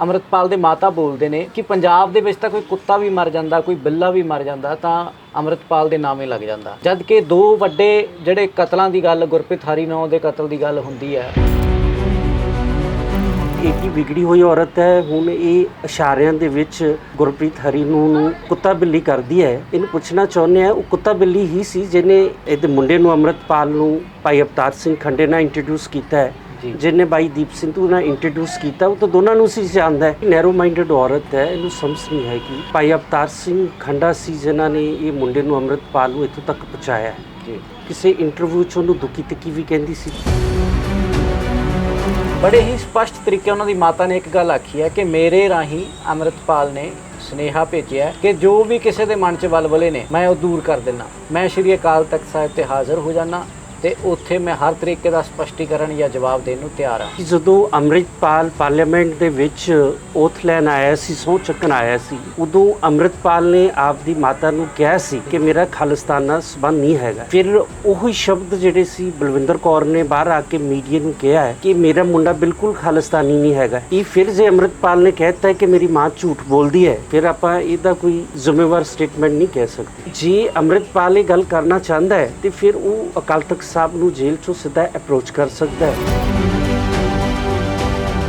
ਅੰਮ੍ਰਿਤਪਾਲ ਦੇ ਮਾਤਾ ਬੋਲਦੇ ਨੇ ਕਿ ਪੰਜਾਬ ਦੇ ਵਿੱਚ ਤਾਂ ਕੋਈ ਕੁੱਤਾ ਵੀ ਮਰ ਜਾਂਦਾ, ਕੋਈ ਬਿੱਲਾ ਵੀ ਮਰ ਜਾਂਦਾ, ਤਾਂ ਅੰਮ੍ਰਿਤਪਾਲ ਦੇ ਨਾਮੇ ਲੱਗ ਜਾਂਦਾ। ਜਦ ਕਿ ਦੋ ਵੱਡੇ ਜਿਹੜੇ ਕਤਲਾਂ ਦੀ ਗੱਲ, ਗੁਰਪ੍ਰੀਤ ਹਰੀ ਨੌ ਦੇ ਕਤਲ ਦੀ ਗੱਲ ਹੁੰਦੀ ਹੈ। ਇੱਕ ਹੀ ਵਿਗੜੀ ਹੋਈ ਔਰਤ ਹੈ? ਹੁਣ ਇਹ ਇਸ਼ਾਰਿਆਂ ਦੇ ਵਿੱਚ ਗੁਰਪ੍ਰੀਤ ਹਰੀ ਨੂੰ ਕੁੱਤਾ ਬਿੱਲੀ ਕਰਦੀ ਹੈ। ਇਹਨੂੰ ਪੁੱਛਣਾ ਚਾਹੁੰਦੇ ਆ ਉਹ ਕੁੱਤਾ ਬਿੱਲੀ ਹੀ ਸੀ ਜਿਹਨੇ ਇਹਦੇ ਮੁੰਡੇ ਨੂੰ ਅੰਮ੍ਰਿਤਪਾਲ ਨੂੰ ਭਾਈ ਅਵਤਾਰ ਸਿੰਘ ਖੰਡੇ ਨਾਲ ਇੰਟਰੋਡਿਊਸ ਕੀਤਾ ਹੈ। ਜਿਹਨੇ ਭਾਈ ਦੀਪ ਸਿੰਧੂ ਨਾਲ ਇੰਟਰੋਡਿਊਸ ਕੀਤਾ ਉਹ ਤਾਂ ਦੋਨਾਂ ਨੂੰ ਸੀ ਜਾਣਦਾ ਹੈ। ਨੈਰੋ ਮਾਈਂਡਡ ਔਰਤ ਹੈ ਇਹਨੂੰ ਸਮਝ ਨਹੀਂ ਹੈ ਕਿ ਭਾਈ ਅਵਤਾਰ ਸਿੰਘ ਖੰਡਾ ਸੀ ਜਿਨ੍ਹਾਂ ਨੇ ਇਹ ਮੁੰਡੇ ਨੂੰ ਅੰਮ੍ਰਿਤਪਾਲ ਨੂੰ ਇੱਥੋਂ ਤੱਕ ਪਹੁੰਚਾਇਆ ਹੈ। ਜੀ। ਕਿਸੇ ਇੰਟਰਵਿਊ 'ਚ ਉਹਨੂੰ ਦੁਖੀ ਤੱਕੀ ਵੀ ਕਹਿੰਦੀ ਸੀ। ਬੜੇ ਹੀ ਸਪਸ਼ਟ ਤਰੀਕੇ ਉਹਨਾਂ ਦੀ ਮਾਤਾ ਨੇ ਇੱਕ ਗੱਲ ਆਖੀ ਹੈ ਕਿ ਮੇਰੇ ਰਾਹੀਂ ਅੰਮ੍ਰਿਤਪਾਲ ਨੇ ਸਨੇਹਾ ਭੇਜਿਆ ਕਿ ਜੋ ਵੀ ਕਿਸੇ ਦੇ ਮਨ 'ਚ ਵਲਵਲੇ ਨੇ ਮੈਂ ਉਹ ਦੂਰ ਕਰ ਦਿੰਨਾ ਮੈਂ ਸ਼੍ਰੀ ਅਕਾਲ ਤਖਤ ਸਾਹਿਬ ਤੇ ਹਾਜ਼ਰ ਹੋ ਜਾਣਾ ਤੇ ਉੱਥੇ ਮੈਂ ਹਰ ਤਰੀਕੇ ਦਾ ਸਪਸ਼ਟੀਕਰਨ ਜਾਂ ਜਵਾਬ ਦੇਣ ਨੂੰ ਤਿਆਰ ਹਾਂ। ਕਿ ਜਦੋਂ ਅੰਮ੍ਰਿਤਪਾਲ ਪਾਰਲੀਮੈਂਟ ਦੇ ਵਿੱਚ ਓਥ ਲੈਣ ਆਇਆ ਸੀ, ਸਹੁੰ ਚੱਕਣ ਆਇਆ ਸੀ, ਉਦੋਂ ਅੰਮ੍ਰਿਤਪਾਲ ਨੇ ਆਪਦੀ ਮਾਤਾ ਨੂੰ ਕਿਹਾ ਸੀ ਕਿ ਮੇਰਾ ਖਾਲਿਸਤਾਨ ਨਾਲ ਸੰਬੰਧ ਨਹੀਂ ਹੈਗਾ। ਫਿਰ ਉਹੀ ਸ਼ਬਦ ਜਿਹੜੇ ਸੀ, ਬਲਵਿੰਦਰ ਕੌਰ ਨੇ ਬਾਹਰ ਆ ਕੇ ਮੀਡੀਆ ਨੂੰ ਕਿਹਾ ਹੈ ਕਿ ਮੇਰਾ ਮੁੰਡਾ ਬਿਲਕੁਲ ਖਾਲਿਸਤਾਨੀ ਨਹੀਂ ਹੈਗਾ। ਇਹ ਫਿਰ ਜੇ ਅੰਮ੍ਰਿਤਪਾਲ ਨੇ ਕਹਿਤਾ ਹੈ ਕਿ ਮੇਰੀ ਮਾਂ ਝੂਠ ਬੋਲਦੀ ਹੈ, ਫਿਰ ਆਪਾਂ ਇਹਦਾ ਕੋਈ ਜ਼ਿੰਮੇਵਾਰ ਸਟੇਟਮੈਂਟ ਨਹੀਂ ਕਹਿ ਸਕਦੇ। ਜੇ ਅੰਮ੍ਰਿਤਪਾਲ ਇਹ ਗੱਲ ਕਰਨਾ ਚਾਹੁੰਦਾ ਹੈ, ਤੇ ਫਿਰ ਉਹ ਅਕਾਲ ਤਖਤ ਸਾਹਿਬ ਨੂੰ ਜੇਲ੍ਹ ਚੋਂ ਸਿੱਧਾ ਅਪਰੋਚ ਕਰ ਸਕਦਾ ਹੈ।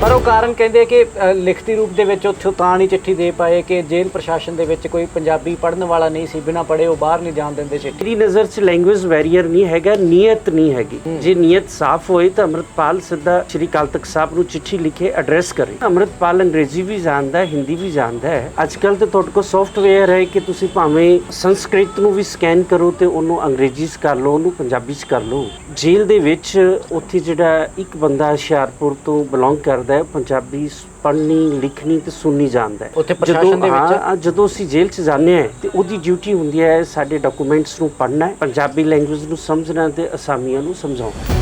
ਪਰ ਉਹ ਕਾਰਨ ਕਹਿੰਦੇ ਕਿ ਅ, ਲਿਖਤੀ ਰੂਪ ਦੇ ਵਿੱਚ ਉੱਥੋਂ ਤਾਂ ਨਹੀਂ ਚਿੱਠੀ ਦੇ ਪਾਏ ਕਿ ਜੇਲ੍ਹ ਪ੍ਰਸ਼ਾਸਨ ਦੇ ਵਿੱਚ ਕੋਈ ਪੰਜਾਬੀ ਪੜ੍ਹਨ ਵਾਲਾ ਨਹੀਂ ਸੀ ਬਿਨਾਂ ਪੜ੍ਹੇ ਉਹ ਬਾਹਰ ਨਹੀਂ ਜਾਣ ਦਿੰਦੇ ਚਿੱਠੀ। ਮੇਰੀ ਨਜ਼ਰ 'ਚ ਲੈਂਗੁਏਜ ਵੈਰੀਅਰ ਨਹੀਂ ਹੈਗਾ ਨੀਅਤ ਨਹੀਂ ਹੈਗੀ। ਜੇ ਨੀਅਤ ਸਾਫ਼ ਹੋਏ ਤਾਂ ਅੰਮ੍ਰਿਤਪਾਲ ਸਿੱਧਾ ਸ਼੍ਰੀ ਅਕਾਲ ਤਖਤ ਸਾਹਿਬ ਨੂੰ ਚਿੱਠੀ ਲਿਖੇ ਐਡਰੈਸ ਕਰੇ। ਅੰਮ੍ਰਿਤਪਾਲ ਅੰਗਰੇਜ਼ੀ ਵੀ ਜਾਣਦਾ ਹੈ ਹਿੰਦੀ ਵੀ ਜਾਣਦਾ ਹੈ। ਅੱਜ ਕੱਲ ਤੇ ਤੁਹਾਡੇ ਕੋਲ ਸੌਫਟਵੇਅਰ ਹੈ ਕਿ ਤੁਸੀਂ ਭਾਵੇਂ ਸੰਸਕ੍ਰਿਤ ਨੂੰ ਵੀ ਸਕੈਨ ਕਰੋ ਤੇ ਉਹਨੂੰ ਅੰਗਰੇਜ਼ੀ 'ਚ ਕਰ ਲਓ ਉਹਨੂੰ ਪੰਜਾਬੀ 'ਚ ਕਰ ਲਓ। ਜੇਲ੍ਹ ਦੇ ਵਿੱਚ ਉੱਥੇ ਜਿਹੜਾ ਇੱਕ ਬੰਦਾ ਹੁਸ਼ਿਆਰਪੁਰ ਤੋਂ ਬਿਲੋਂਗ ਕਰਦਾ ਹੈ ਪੰਜਾਬੀ ਪੜ੍ਹਨੀ ਲਿਖਣੀ ਤੇ ਸੁਣਨੀ ਜਾਣਦਾ ਹੈ। ਉੱਥੇ ਪ੍ਰਸ਼ਾਸਨ ਦੇ ਵਿੱਚ- ਹਾਂ, ਜਦੋਂ ਅਸੀਂ ਜੇਲ੍ਹ 'ਚ ਜਾਂਦੇ ਹਾਂ ਤੇ ਉਹਦੀ ਡਿਊਟੀ ਹੁੰਦੀ ਹੈ ਸਾਡੇ ਡਾਕੂਮੈਂਟਸ ਨੂੰ ਪੜ੍ਹਨਾ ਹੈ ਪੰਜਾਬੀ ਲੈਂਗੁਏਜ ਨੂੰ ਸਮਝਣਾ ਤੇ ਅਸਾਮੀਆਂ ਨੂੰ ਸਮਝਾਉਣਾ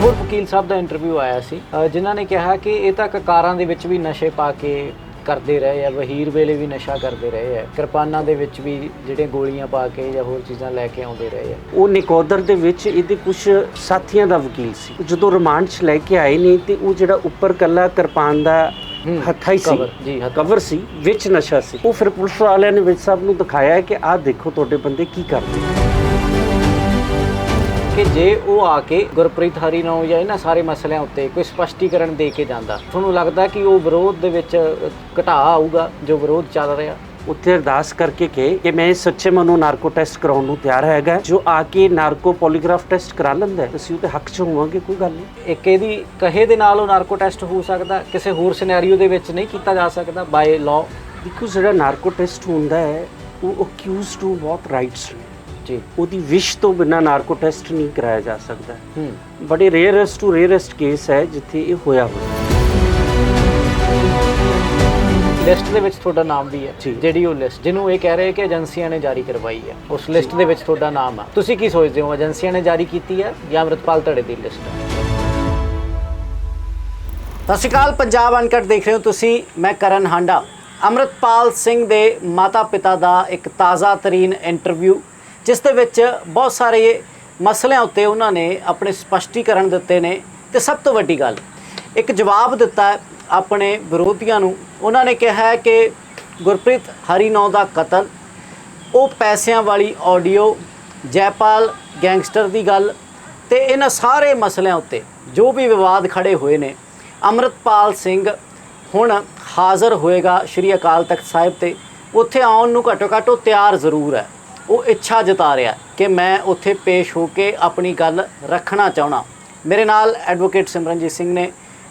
ਹੋਰ ਵਕੀਲ ਸਾਹਿਬ ਦਾ ਇੰਟਰਵਿਊ ਆਇਆ ਸੀ। ਅ, ਜਿਨ੍ਹਾਂ ਨੇ ਕਿਹਾ ਕਿ ਇਹ ਤਾਂ ਕਕਾਰਾਂ ਦੇ ਵਿੱਚ ਵੀ ਨਸ਼ੇ ਪਾ ਕੇ ਕਰਦੇ ਰਹੇ ਆ ਵਹੀਰ ਵੇਲੇ ਵੀ ਨਸ਼ਾ ਕਰਦੇ ਰਹੇ ਆ ਕਿਰਪਾਨਾਂ ਦੇ ਵਿੱਚ ਵੀ ਜਿਹੜੀਆਂ ਗੋਲੀਆਂ ਪਾ ਕੇ ਜਾਂ ਹੋਰ ਚੀਜ਼ਾਂ ਲੈ ਕੇ ਆਉਂਦੇ ਰਹੇ ਆ। ਉਹ ਨਿਕੋਦਰ ਦੇ ਵਿੱਚ ਇਹਦੇ ਕੁਝ ਸਾਥੀਆਂ ਦਾ ਵਕੀਲ ਸੀ। ਜਦੋਂ ਰਿਮਾਂਡ 'ਚ ਲੈ ਕੇ ਆਏ ਨੇ ਤੇ ਉਹ ਜਿਹੜਾ ਉੱਪਰ ਕੱਲਾ ਕਿਰਪਾਨ ਦਾ ਹੂੰ, ਹੱਥਾ ਹੀ ਸੀ ਜੀ। ਕਵਰ ਸੀ ਵਿੱਚ ਨਸ਼ਾ ਸੀ। ਉਹ ਫਿਰ ਪੁਲਿਸ ਵਾਲਿਆਂ ਨੇ ਵਿੱਚ ਸਭ ਨੂੰ ਦਿਖਾਇਆ ਕਿ ਆਹ ਦੇਖੋ ਤੁਹਾਡੇ ਬੰਦੇ ਕੀ ਕਰਦੇ। ਕਿ ਜੇ ਉਹ ਆ ਕੇ ਗੁਰਪ੍ਰੀਤ ਹਰੀ ਨੂੰ ਜਾਂ ਇਹਨਾਂ ਸਾਰੇ ਮਸਲਿਆਂ ਉੱਤੇ ਕੋਈ ਸਪਸ਼ਟੀਕਰਨ ਦੇ ਕੇ ਜਾਂਦਾ ਤੁਹਾਨੂੰ ਲੱਗਦਾ ਕਿ ਉਹ ਵਿਰੋਧ ਦੇ ਵਿੱਚ ਘਟਾ ਆਊਗਾ ਜੋ ਵਿਰੋਧ ਚੱਲ ਰਿਹਾ? ਉੱਥੇ ਅਰਦਾਸ ਕਰਕੇ ਕਹੇ ਕਿ ਮੈਂ ਸੱਚੇ ਮਨੋਂ ਨਾਰਕੋ ਟੈਸਟ ਕਰਾਉਣ ਨੂੰ ਤਿਆਰ ਹੈਗਾ ਜੋ ਆ ਕੇ ਨਾਰਕੋ ਪੋਲੀਗ੍ਰਾਫ ਟੈਸਟ ਕਰਾ ਲੈਂਦਾ ਅਸੀਂ ਉਹਦੇ ਹੱਕ 'ਚ ਹੋਵਾਂਗੇ ਕੋਈ ਗੱਲ ਨਹੀਂ। ਇੱਕ ਇਹਦੀ ਕਹੇ ਦੇ ਨਾਲ ਉਹ ਨਾਰਕੋ ਟੈਸਟ ਹੋ ਸਕਦਾ ਕਿਸੇ ਹੋਰ ਸਿਨੈਰੀਓ ਦੇ ਵਿੱਚ ਨਹੀਂ ਕੀਤਾ ਜਾ ਸਕਦਾ ਬਾਈ ਲਾਅ ਦੇਖੋ ਜਿਹੜਾ ਨਾਰਕੋ ਟੈਸਟ ਹੁੰਦਾ ਹੈ ਉਹ ਅਕਿਊਜ਼ਡ ਨੂੰ ਬਹੁਤ ਰਾਈਟਸ ਨੇ। ਜੀ। ਉਹਦੀ ਵਿਸ਼ ਤੋਂ ਬਿਨਾ ਨਾਰਕੋ ਟੈਸਟ ਨਹੀਂ ਕਰਾਇਆ ਜਾ ਸਕਦਾ। ਹੂੰ। ਬੜੇ ਰੇਅਰੈਸਟ ਟੂ ਰੇਅਰੈਸਟ ਕੇਸ ਹੈ ਜਿੱਥੇ ਇਹ ਹੋਇਆ ਹੋਇਆ। ਲਿਸਟ ਦੇ ਵਿੱਚ ਤੁਹਾਡਾ ਨਾਮ ਵੀ ਹੈ। ਜੀ। ਜਿਹੜੀ ਉਹ ਲਿਸਟ ਜਿਹਨੂੰ ਇਹ ਕਹਿ ਰਹੇ ਕਿ ਏਜੰਸੀਆਂ ਨੇ ਜਾਰੀ ਕਰਵਾਈ ਹੈ। ਉਸ ਲਿਸਟ ਦੇ ਵਿੱਚ ਤੁਹਾਡਾ ਨਾਮ ਆ। ਤੁਸੀਂ ਕੀ ਸੋਚਦੇ ਹੋ ਏਜੰਸੀਆਂ ਨੇ ਜਾਰੀ ਕੀਤੀ ਹੈ ਜਾਂ ਅੰਮ੍ਰਿਤਪਾਲ ਧੜੇ ਦੀ ਲਿਸਟ ਹੈ ਸਤਿ ਸ਼੍ਰੀ ਅਕਾਲ ਪੰਜਾਬ ਅਨਕਟ ਦੇਖ ਰਹੇ ਹੋ ਤੁਸੀਂ। ਮੈਂ ਕਰਨ ਹਾਂਡਾ। ਅੰਮ੍ਰਿਤਪਾਲ ਸਿੰਘ ਦੇ ਮਾਤਾ-ਪਿਤਾ ਦਾ ਇੱਕ ਤਾਜ਼ਾ ਤਰੀਨ ਇੰਟਰਵਿਊ ਜਿਸ ਦੇ ਵਿੱਚ ਬਹੁਤ ਸਾਰੇ ਮਸਲਿਆਂ ਉੱਤੇ ਉਹਨਾਂ ਨੇ ਆਪਣੇ ਸਪਸ਼ਟੀਕਰਨ ਦਿੱਤੇ ਨੇ ਤੇ ਸਭ ਤੋਂ ਵੱਡੀ ਗੱਲ, ਇੱਕ ਜਵਾਬ ਦਿੱਤਾ ਆਪਣੇ ਵਿਰੋਧੀਆਂ ਨੂੰ। ਉਹਨਾਂ ਨੇ ਕਿਹਾ ਹੈ ਕਿ ਗੁਰਪ੍ਰੀਤ ਹਰੀਨੌ ਦਾ ਕਤਲ, ਉਹ ਪੈਸਿਆਂ ਵਾਲੀ ਆਡੀਓ, ਜੈਪਾਲ ਗੈਂਗਸਟਰ ਦੀ ਗੱਲ ਤੇ ਇਹਨਾਂ ਸਾਰੇ ਮਸਲਿਆਂ ਉੱਤੇ ਜੋ ਵੀ ਵਿਵਾਦ ਖੜੇ ਹੋਏ ਨੇ, ਅੰਮ੍ਰਿਤਪਾਲ ਸਿੰਘ ਹੁਣ ਹਾਜ਼ਰ ਹੋਏਗਾ ਸ਼੍ਰੀ ਅਕਾਲ ਤਖਤ ਸਾਹਿਬ ਤੇ। ਉੱਥੇ ਆਉਣ ਨੂੰ ਘੱਟੋ ਘੱਟ ਉਹ ਤਿਆਰ ਜ਼ਰੂਰ ਹੈ। ਉਹ ਇੱਛਾ ਜਤਾ ਰਿਹਾ ਕਿ ਮੈਂ ਉੱਥੇ ਪੇਸ਼ ਹੋ ਕੇ ਆਪਣੀ ਗੱਲ ਰੱਖਣਾ ਚਾਹਣਾ ਮੇਰੇ ਨਾਲ ਐਡਵੋਕੇਟ ਸਿਮਰਨਜੀਤ ਸਿੰਘ ਨੇ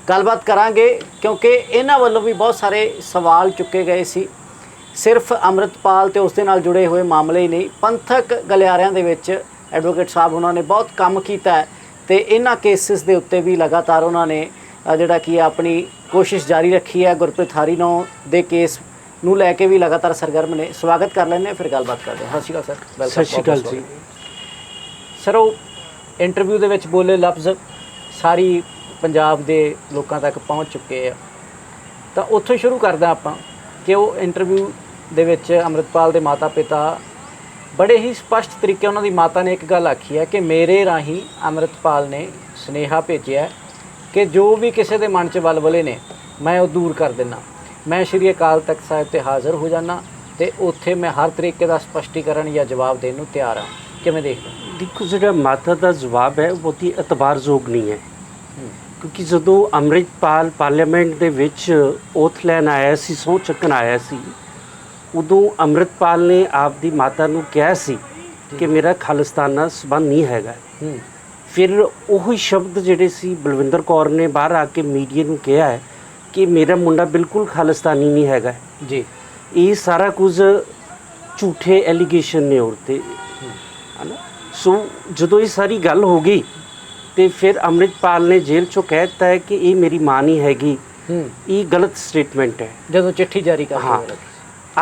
ਗੱਲਬਾਤ ਕਰਾਂਗੇ ਕਿਉਂਕਿ ਇਹਨਾਂ ਵੱਲੋਂ ਵੀ ਬਹੁਤ ਸਾਰੇ ਸਵਾਲ ਚੁੱਕੇ ਗਏ ਸੀ। ਸਿਰਫ ਅੰਮ੍ਰਿਤਪਾਲ ਤੇ ਉਸ ਦੇ ਨਾਲ ਜੁੜੇ ਹੋਏ ਮਾਮਲੇ ਹੀ ਨਹੀਂ, ਪੰਥਕ ਗਲਿਆਰਿਆਂ ਦੇ ਵਿੱਚ ਐਡਵੋਕੇਟ ਸਾਹਿਬ ਉਹਨਾਂ ਨੇ ਬਹੁਤ ਕੰਮ ਕੀਤਾ ਹੈ ਤੇ ਇਹਨਾਂ ਕੇਸਿਸ ਦੇ ਉੱਤੇ ਵੀ ਲਗਾਤਾਰ ਉਹਨਾਂ ਨੇ ਜਿਹੜਾ ਕੀ ਆਪਣੀ ਕੋਸ਼ਿਸ਼ ਜਾਰੀ ਰੱਖੀ ਹੈ ਗੁਰਪ੍ਰੀਤ ਹਰੀਨੌ ਦੇ ਕੇਸ ਨੂੰ ਲੈ ਕੇ ਵੀ ਲਗਾਤਾਰ ਸਰਗਰਮ ਨੇ। ਸਵਾਗਤ ਕਰ ਲੈਂਦੇ ਹਾਂ ਫਿਰ ਗੱਲਬਾਤ ਕਰਦੇ ਹਾਂ। ਸਤਿ ਸ਼੍ਰੀ ਅਕਾਲ ਸਰ। ਸਤਿ ਸ਼੍ਰੀ ਅਕਾਲ ਜੀ। ਸਰ ਉਹ ਇੰਟਰਵਿਊ ਦੇ ਵਿੱਚ ਬੋਲੇ ਲਫ਼ਜ਼ ਸਾਰੀ ਪੰਜਾਬ ਦੇ ਲੋਕਾਂ ਤੱਕ ਪਹੁੰਚ ਚੁੱਕੇ ਆ। ਤਾਂ ਉੱਥੋਂ ਸ਼ੁਰੂ ਕਰਦਾ ਆਪਾਂ ਕਿ ਉਹ ਇੰਟਰਵਿਊ ਦੇ ਵਿੱਚ ਅੰਮ੍ਰਿਤਪਾਲ ਦੇ ਮਾਤਾ-ਪਿਤਾ ਬੜੇ ਹੀ ਸਪਸ਼ਟ ਤਰੀਕੇ ਉਹਨਾਂ ਦੀ ਮਾਤਾ ਨੇ ਇੱਕ ਗੱਲ ਆਖੀ ਹੈ ਕਿ ਮੇਰੇ ਰਾਹੀਂ ਅੰਮ੍ਰਿਤਪਾਲ ਨੇ ਸਨੇਹਾ ਭੇਜਿਆ ਕਿ ਜੋ ਵੀ ਕਿਸੇ ਦੇ ਮਨ 'ਚ ਵਲਵਲੇ ਨੇ ਮੈਂ ਉਹ ਦੂਰ ਕਰ ਦਿੰਨਾ ਮੈਂ ਸ਼੍ਰੀ ਅਕਾਲ ਤਖਤ ਸਾਹਿਬ ਤੇ ਹਾਜ਼ਰ ਹੋ ਜਾਣਾ ਤੇ ਉੱਥੇ ਮੈਂ ਹਰ ਤਰੀਕੇ ਦਾ ਸਪਸ਼ਟੀਕਰਨ ਜਾਂ ਜਵਾਬ ਦੇਣ ਨੂੰ ਤਿਆਰ ਹਾਂ। ਕਿਵੇਂ ਦੇਖਦੇ? ਦੇਖੋ ਜਿਹੜਾ ਮਾਤਾ ਦਾ ਜਵਾਬ ਹੈ ਉਹ ਬਹੁਤੀ ਇਤਬਾਰਯੋਗ ਨਹੀਂ ਹੈ। ਕਿਉਂਕਿ ਜਦੋਂ ਅੰਮ੍ਰਿਤਪਾਲ ਪਾਰਲੀਮੈਂਟ ਦੇ ਵਿੱਚ ਓਥ ਲੈਣ ਆਇਆ ਸੀ ਸਹੁੰ ਚੱਕਣ ਆਇਆ ਸੀ ਉਦੋਂ ਅੰਮ੍ਰਿਤਪਾਲ ਨੇ ਆਪ ਦੀ ਮਾਤਾ ਨੂੰ ਕਿਹਾ ਸੀ ਕਿ ਮੇਰਾ ਖਾਲਿਸਤਾਨ ਨਾਲ ਸੰਬੰਧ ਨਹੀਂ ਹੈਗਾ। ਫਿਰ ਉਹੀ ਸ਼ਬਦ ਜਿਹੜੇ ਸੀ ਬਲਵਿੰਦਰ ਕੌਰ ਨੇ ਬਾਹਰ ਆ ਕੇ ਮੀਡੀਆ ਨੂੰ ਕਿਹਾ ਹੈ ਕਿ ਮੇਰਾ ਮੁੰਡਾ ਬਿਲਕੁਲ ਖਾਲਿਸਤਾਨੀ ਨਹੀਂ ਹੈਗਾ। ਜੀ। ਇਹ ਸਾਰਾ ਕੁਝ ਝੂਠੇ ਐਲੀਗੇਸ਼ਨ ਨੇ ਔਰ ਤੇ ਹਨਾ? ਸੋ ਜਦੋਂ ਇਹ ਸਾਰੀ ਗੱਲ ਹੋ ਗਈ ਤੇ ਫਿਰ ਅੰਮ੍ਰਿਤਪਾਲ ਨੇ ਜੇਲ੍ਹ ਚੋਂ ਕਹਿ ਦਿੱਤਾ ਹੈ ਕਿ ਇਹ ਮੇਰੀ ਮਾਂ ਨਹੀਂ ਹੈਗੀ। ਇਹ ਗਲਤ ਸਟੇਟਮੈਂਟ ਹੈ। ਜਦੋਂ ਚਿੱਠੀ ਜਾਰੀ ਕਰ ਹਾਂ।